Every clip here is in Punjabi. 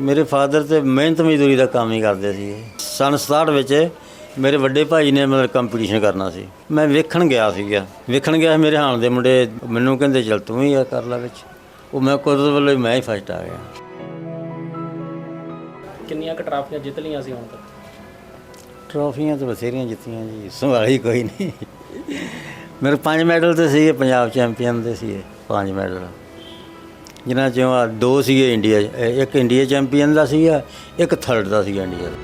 ਮੇਰੇ ਫਾਦਰ ਤੇ ਮਿਹਨਤ ਮਜ਼ਦੂਰੀ ਦਾ ਕੰਮ ਹੀ ਕਰਦੇ ਸੀ। ਸਨ 67 ਵਿੱਚ ਮੇਰੇ ਵੱਡੇ ਭਾਈ ਨੇ ਮਤਲਬ ਕੰਪੀਟੀਸ਼ਨ ਕਰਨਾ ਸੀ। ਮੈਂ ਵੇਖਣ ਗਿਆ ਸੀਗਾ। ਵੇਖਣ ਗਿਆ ਮੇਰੇ ਹਾਣ ਦੇ ਮੁੰਡੇ ਮੈਨੂੰ ਕਹਿੰਦੇ ਚਲ ਤੂੰ ਹੀ ਆ ਕਰ ਲੈ ਵਿੱਚ। ਉਹ ਮੈਂ ਕੁਦਰਤ ਵੱਲੋਂ ਹੀ ਮੈਂ ਹੀ ਫਸਟ ਆ ਗਿਆ। ਕਿੰਨੀਆਂ ਕੁ ਟਰਾਫੀਆਂ ਜਿੱਤ ਲਈਆਂ ਸੀ ਹੁਣ ਤੱਕ? ਟਰੋਫੀਆਂ ਤਾਂ ਬਥੇਰੀਆਂ ਜਿੱਤੀਆਂ ਜੀ ਸੰਭਾਲੀ ਕੋਈ ਨਹੀਂ। ਮੇਰੇ ਪੰਜ ਮੈਡਲ ਤੇ ਸੀਗੇ ਪੰਜਾਬ ਚੈਂਪੀਅਨ ਦੇ ਸੀਗੇ ਪੰਜ ਮੈਡਲ ਜਿਨ੍ਹਾਂ ਚੋਂ ਆਹ ਦੋ ਸੀਗੇ ਇੰਡੀਆ 'ਚ। ਇਹ ਇੱਕ ਇੰਡੀਆ ਚੈਂਪੀਅਨ ਦਾ ਸੀਗਾ, ਇੱਕ ਥਰਡ ਦਾ ਸੀਗਾ ਇੰਡੀਆ ਦਾ।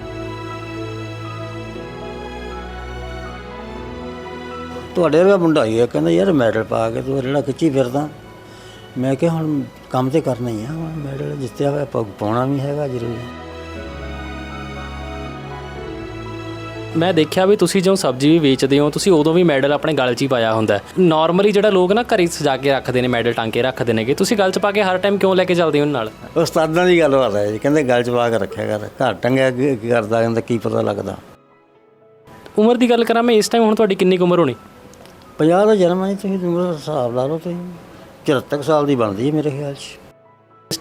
ਤੁਹਾਡੇ ਵਰਗਾ ਮੁੰਡਾ ਹੀ ਹੈ ਕਹਿੰਦਾ ਯਾਰ ਮੈਡਲ ਪਾ ਕੇ ਤੂੰ ਜਿਹੜਾ ਖਿੱਚੀ ਫਿਰਦਾ। ਮੈਂ ਕਿਹਾ ਹੁਣ ਕੰਮ ਤੇ ਕਰਨਾ ਹੀ ਆ, ਹੁਣ ਮੈਡਲ ਜਿੱਤਿਆ ਹੋਇਆ ਪਾ- ਪਾਉਣਾ ਵੀ ਹੈਗਾ ਜ਼ਰੂਰੀ। ਮੈਂ ਦੇਖਿਆ ਵੀ ਤੁਸੀਂ ਜਦੋਂ ਸਬਜ਼ੀ ਵੀ ਵੇਚਦੇ ਹੋ ਤੁਸੀਂ ਉਦੋਂ ਵੀ ਮੈਡਲ ਆਪਣੇ ਗਲ 'ਚ ਹੀ ਪਾਇਆ ਹੁੰਦਾ ਨਾਰਮਲੀ ਜਿਹੜਾ ਲੋਕ ਨਾ ਘਰੇ ਸਜਾ ਕੇ ਰੱਖਦੇ ਨੇ ਮੈਡਲ ਟਾਂਕੇ ਰੱਖਦੇ ਨੇਗੇ ਤੁਸੀਂ ਗਲ 'ਚ ਪਾ ਕੇ ਹਰ ਟਾਈਮ ਕਿਉਂ ਲੈ ਕੇ ਚੱਲਦੇ ਹੋ ਨਾਲ? ਉਸਤਾਦਾਂ ਦੀ ਗੱਲ ਬਾਤ ਹੈ ਜੀ ਕਹਿੰਦੇ ਗੱਲ ਚ ਪਾ ਕੇ ਰੱਖਿਆ ਕਰ ਘਰ ਟੰਗਿਆ ਕੀ ਕਰਦਾ ਕਹਿੰਦਾ ਕੀ ਪਤਾ ਲੱਗਦਾ। ਉਮਰ ਦੀ ਗੱਲ ਕਰਾਂ ਮੈਂ ਇਸ ਟਾਈਮ ਹੁਣ ਤੁਹਾਡੀ ਕਿੰਨੀ ਉਮਰ ਹੋਣੀ? 50 ਦਾ ਜਨਮ ਹੈ ਜੀ, ਤੁਸੀਂ ਉਮਰ ਦਾ ਹਿਸਾਬ ਲਾ ਲਓ ਤੁਸੀਂ। 74 ਸਾਲ ਦੀ ਬਣਦੀ ਹੈ ਮੇਰੇ ਖਿਆਲ 'ਚ।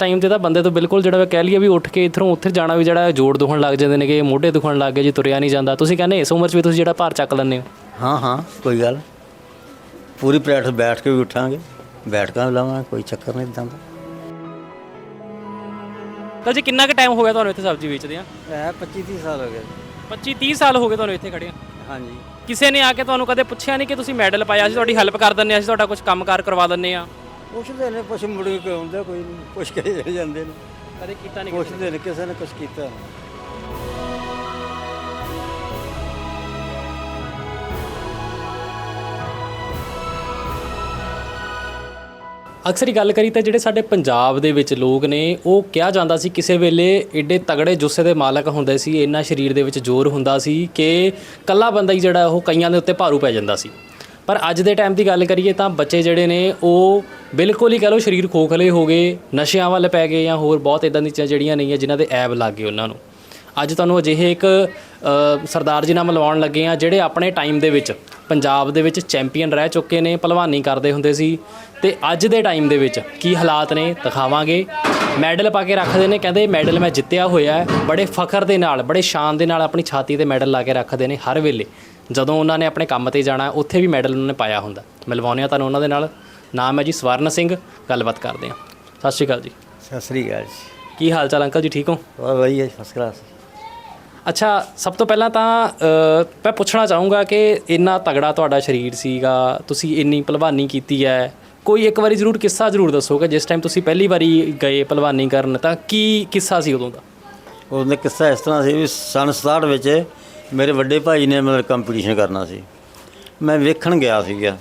ਟਾਈਮ ਤੇ ਤਾਂ ਬੰਦੇ ਤੋਂ ਬਿਲਕੁਲ ਜਿਹੜਾ ਵਾ ਕਹਿ ਲਈਏ ਵੀ ਉੱਠ ਕੇ ਇੱਥੋਂ ਉੱਥੇ ਜਾਣਾ ਵੀ ਜਿਹੜਾ ਜੋੜ ਦੁਖਣ ਲੱਗ ਜਾਂਦੇ ਨੇਗੇ ਮੋਢੇ ਦੁਖਣ ਲੱਗ ਗਏ ਜੀ ਤੁਰਿਆ ਨਹੀਂ ਜਾਂਦਾ। ਤੁਸੀਂ ਕਹਿੰਦੇ ਇਸ ਉਮਰ 'ਚ ਵੀ ਤੁਸੀਂ ਜਿਹੜਾ ਭਾਰ ਚੱਕ ਲੈਂਦੇ ਹੋ? ਹਾਂ ਹਾਂ ਕੋਈ ਗੱਲ ਪੂਰੀ ਪ੍ਰੈਕਟਿਸ ਬੈਠ ਕੇ ਵੀ ਉੱਠਾਂਗੇ। ਬੈਠ ਕੇ ਲਾਵਾਂਗੇ ਕੋਈ ਚੱਕਰ ਨਹੀਂ ਇਦਾਂ ਦਾ। ਤਾਂ ਜੀ ਕਿੰਨਾ ਕੁ ਟਾਈਮ ਹੋ ਗਿਆ ਤੁਹਾਨੂੰ ਇੱਥੇ ਸਬਜ਼ੀ ਵੇਚਦੇ ਆ ਇਹ 25 30 ਸਾਲ ਹੋ ਗਏ। 25 30 ਸਾਲ ਹੋ ਗਏ ਤੁਹਾਨੂੰ ਇੱਥੇ ਖੜੇ ਆ ਹਾਂਜੀ। ਕਿਸੇ ਨੇ ਆ ਕੇ ਤੁਹਾਨੂੰ ਕਦੇ ਪੁੱਛਿਆ ਨਹੀਂ ਕਿ ਤੁਸੀਂ ਮੈਡਲ ਪਾਇਆ ਸੀ ਤੁਹਾਡੀ ਹੈਲਪ ਕਰ ਦਿੰਨੇ ਆ ਅਸੀਂ ਤੁਹਾਡਾ ਕੁਝ ਕੰਮਕਾਰ ਕਰਵਾ ਦਿੰਨੇ ਆ? ਪੁੱਛਦੇ ਨੇ ਪੁੱਛ ਮੁੜ ਕੇ ਆਉਂਦਾ ਕੋਈ ਨਹੀਂ ਪੁੱਛ ਕੇ ਚਲੇ ਜਾਂਦੇ ਨੇ। ਕਦੇ ਕੀਤਾ ਨਹੀਂ ਪੁੱਛਦੇ ਨੇ? ਕਿਸੇ ਨੇ ਕੁਝ ਕੀਤਾ ਨਹੀਂ। ਅਕਸਰ ਹੀ ਗੱਲ ਕਰੀ ਤਾਂ ਜਿਹੜੇ ਸਾਡੇ ਪੰਜਾਬ ਦੇ ਵਿੱਚ ਲੋਕ ਨੇ ਉਹ ਕਿਹਾ ਜਾਂਦਾ ਸੀ ਕਿਸੇ ਵੇਲੇ ਏਡੇ ਤਗੜੇ ਜੁੱਸੇ ਦੇ ਮਾਲਕ ਹੁੰਦੇ ਸੀ ਇੰਨਾ ਸਰੀਰ ਦੇ ਵਿੱਚ ਜ਼ੋਰ ਹੁੰਦਾ ਸੀ ਕਿ ਕੱਲਾ ਬੰਦਾ ਹੀ ਜਿਹੜਾ ਉਹ ਕਈਆਂ ਦੇ ਉੱਤੇ ਭਾਰੂ ਪੈ ਜਾਂਦਾ ਸੀ। ਪਰ ਅੱਜ ਦੇ ਟਾਈਮ ਦੀ ਗੱਲ ਕਰੀਏ ਤਾਂ ਬੱਚੇ ਜਿਹੜੇ ਨੇ, ਉਹ ਬਿਲਕੁਲ ਹੀ ਕਹ ਲਓ ਸਰੀਰ ਖੋਖਲੇ ਹੋ ਗਏ, ਨਸ਼ਿਆਂ ਵੱਲ ਪੈ ਗਏ ਜਾਂ ਹੋਰ ਬਹੁਤ ਇਦਾਂ ਦੀਆਂ ਚੀਜ਼ਾਂ ਜਿਹੜੀਆਂ ਨਹੀਂ ਹੈ ਜਿਨ੍ਹਾਂ ਦੇ ਐਬ ਲੱਗ ਗਏ ਉਹਨਾਂ ਨੂੰ। ਅੱਜ ਤੁਹਾਨੂੰ ਅਜਿਹੇ ਇੱਕ ਸਰਦਾਰ ਜੀ ਨਾਲ ਮਿਲਵਾਉਣ ਲੱਗੇ ਆ ਜਿਹੜੇ ਆਪਣੇ ਟਾਈਮ ਦੇ ਵਿੱਚ ਪੰਜਾਬ ਦੇ ਵਿੱਚ ਚੈਂਪੀਅਨ ਰਹਿ ਚੁੱਕੇ ਨੇ, ਭਲਵਾਨੀ ਕਰਦੇ ਹੁੰਦੇ ਸੀ ਤੇ ਅੱਜ ਦੇ ਟਾਈਮ ਦੇ ਵਿੱਚ ਕੀ ਹਾਲਾਤ ਨੇ ਦਿਖਾਵਾਂਗੇ। ਮੈਡਲ ਪਾ ਕੇ ਰੱਖਦੇ ਨੇ, ਕਹਿੰਦੇ ਮੈਡਲ ਮੈਂ ਜਿੱਤਿਆ ਹੋਇਆ ਹੈ, ਬੜੇ ਫਖਰ ਦੇ ਨਾਲ, ਬੜੇ ਸ਼ਾਨ ਦੇ ਨਾਲ ਆਪਣੀ ਛਾਤੀ ਤੇ ਮੈਡਲ ਲਾ ਕੇ ਰੱਖਦੇ ਨੇ ਹਰ ਵੇਲੇ। ਜਦੋਂ ਉਹਨਾਂ ਨੇ ਆਪਣੇ ਕੰਮ ਤੇ ਜਾਣਾ ਉੱਥੇ ਵੀ ਮੈਡਲ ਉਹਨਾਂ ਨੇ ਪਾਇਆ ਹੁੰਦਾ। ਮਿਲਵਾਉਂਦੇ ਆ ਤੁਹਾਨੂੰ ਉਹਨਾਂ ਦੇ ਨਾਲ। ਨਾਮ ਹੈ ਜੀ ਸਵਰਨ ਸਿੰਘ। ਗੱਲਬਾਤ ਕਰਦੇ ਆ ਸਤਿ ਸ਼੍ਰੀ ਅਕਾਲ ਜੀ। ਸਤਿ ਸ੍ਰੀ ਅਕਾਲ ਜੀ। ਕੀ ਹਾਲ ਚਾਲ ਅੰਕਲ ਜੀ ਠੀਕ ਹੋ? ਬਹੁਤ ਵਧੀਆ ਫਸਟ ਕਲਾਸ ਅੱਛਾ ਸਭ ਤੋਂ ਪਹਿਲਾਂ ਤਾਂ ਅ, ਮੈਂ ਪੁੱਛਣਾ ਚਾਹੂੰਗਾ ਕਿ ਇੰਨਾ ਤਗੜਾ ਤੁਹਾਡਾ ਸਰੀਰ ਸੀਗਾ ਤੁਸੀਂ ਇੰਨੀ ਭਲਵਾਨੀ ਕੀਤੀ ਹੈ। ਕੋਈ ਇੱਕ ਵਾਰੀ ਜ਼ਰੂਰ ਕਿੱਸਾ ਜ਼ਰੂਰ ਦੱਸੋ ਕਿ ਜਿਸ ਟਾਈਮ ਤੁਸੀਂ ਪਹਿਲੀ ਵਾਰੀ ਗਏ ਭਲਵਾਨੀ ਕਰਨ ਤਾਂ ਕੀ ਕਿੱਸਾ ਸੀ ਉਦੋਂ ਦਾ? ਉਹਦਾ ਕਿੱਸਾ ਇਸ ਤਰ੍ਹਾਂ ਸੀ ਵੀ ਸਨ 67 ਵਿੱਚ ਮੇਰੇ ਵੱਡੇ ਭਾਈ ਨੇ ਮਤਲਬ ਕੰਪੀਟੀਸ਼ਨ ਕਰਨਾ ਸੀ। ਮੈਂ ਵੇਖਣ ਗਿਆ ਸੀਗਾ।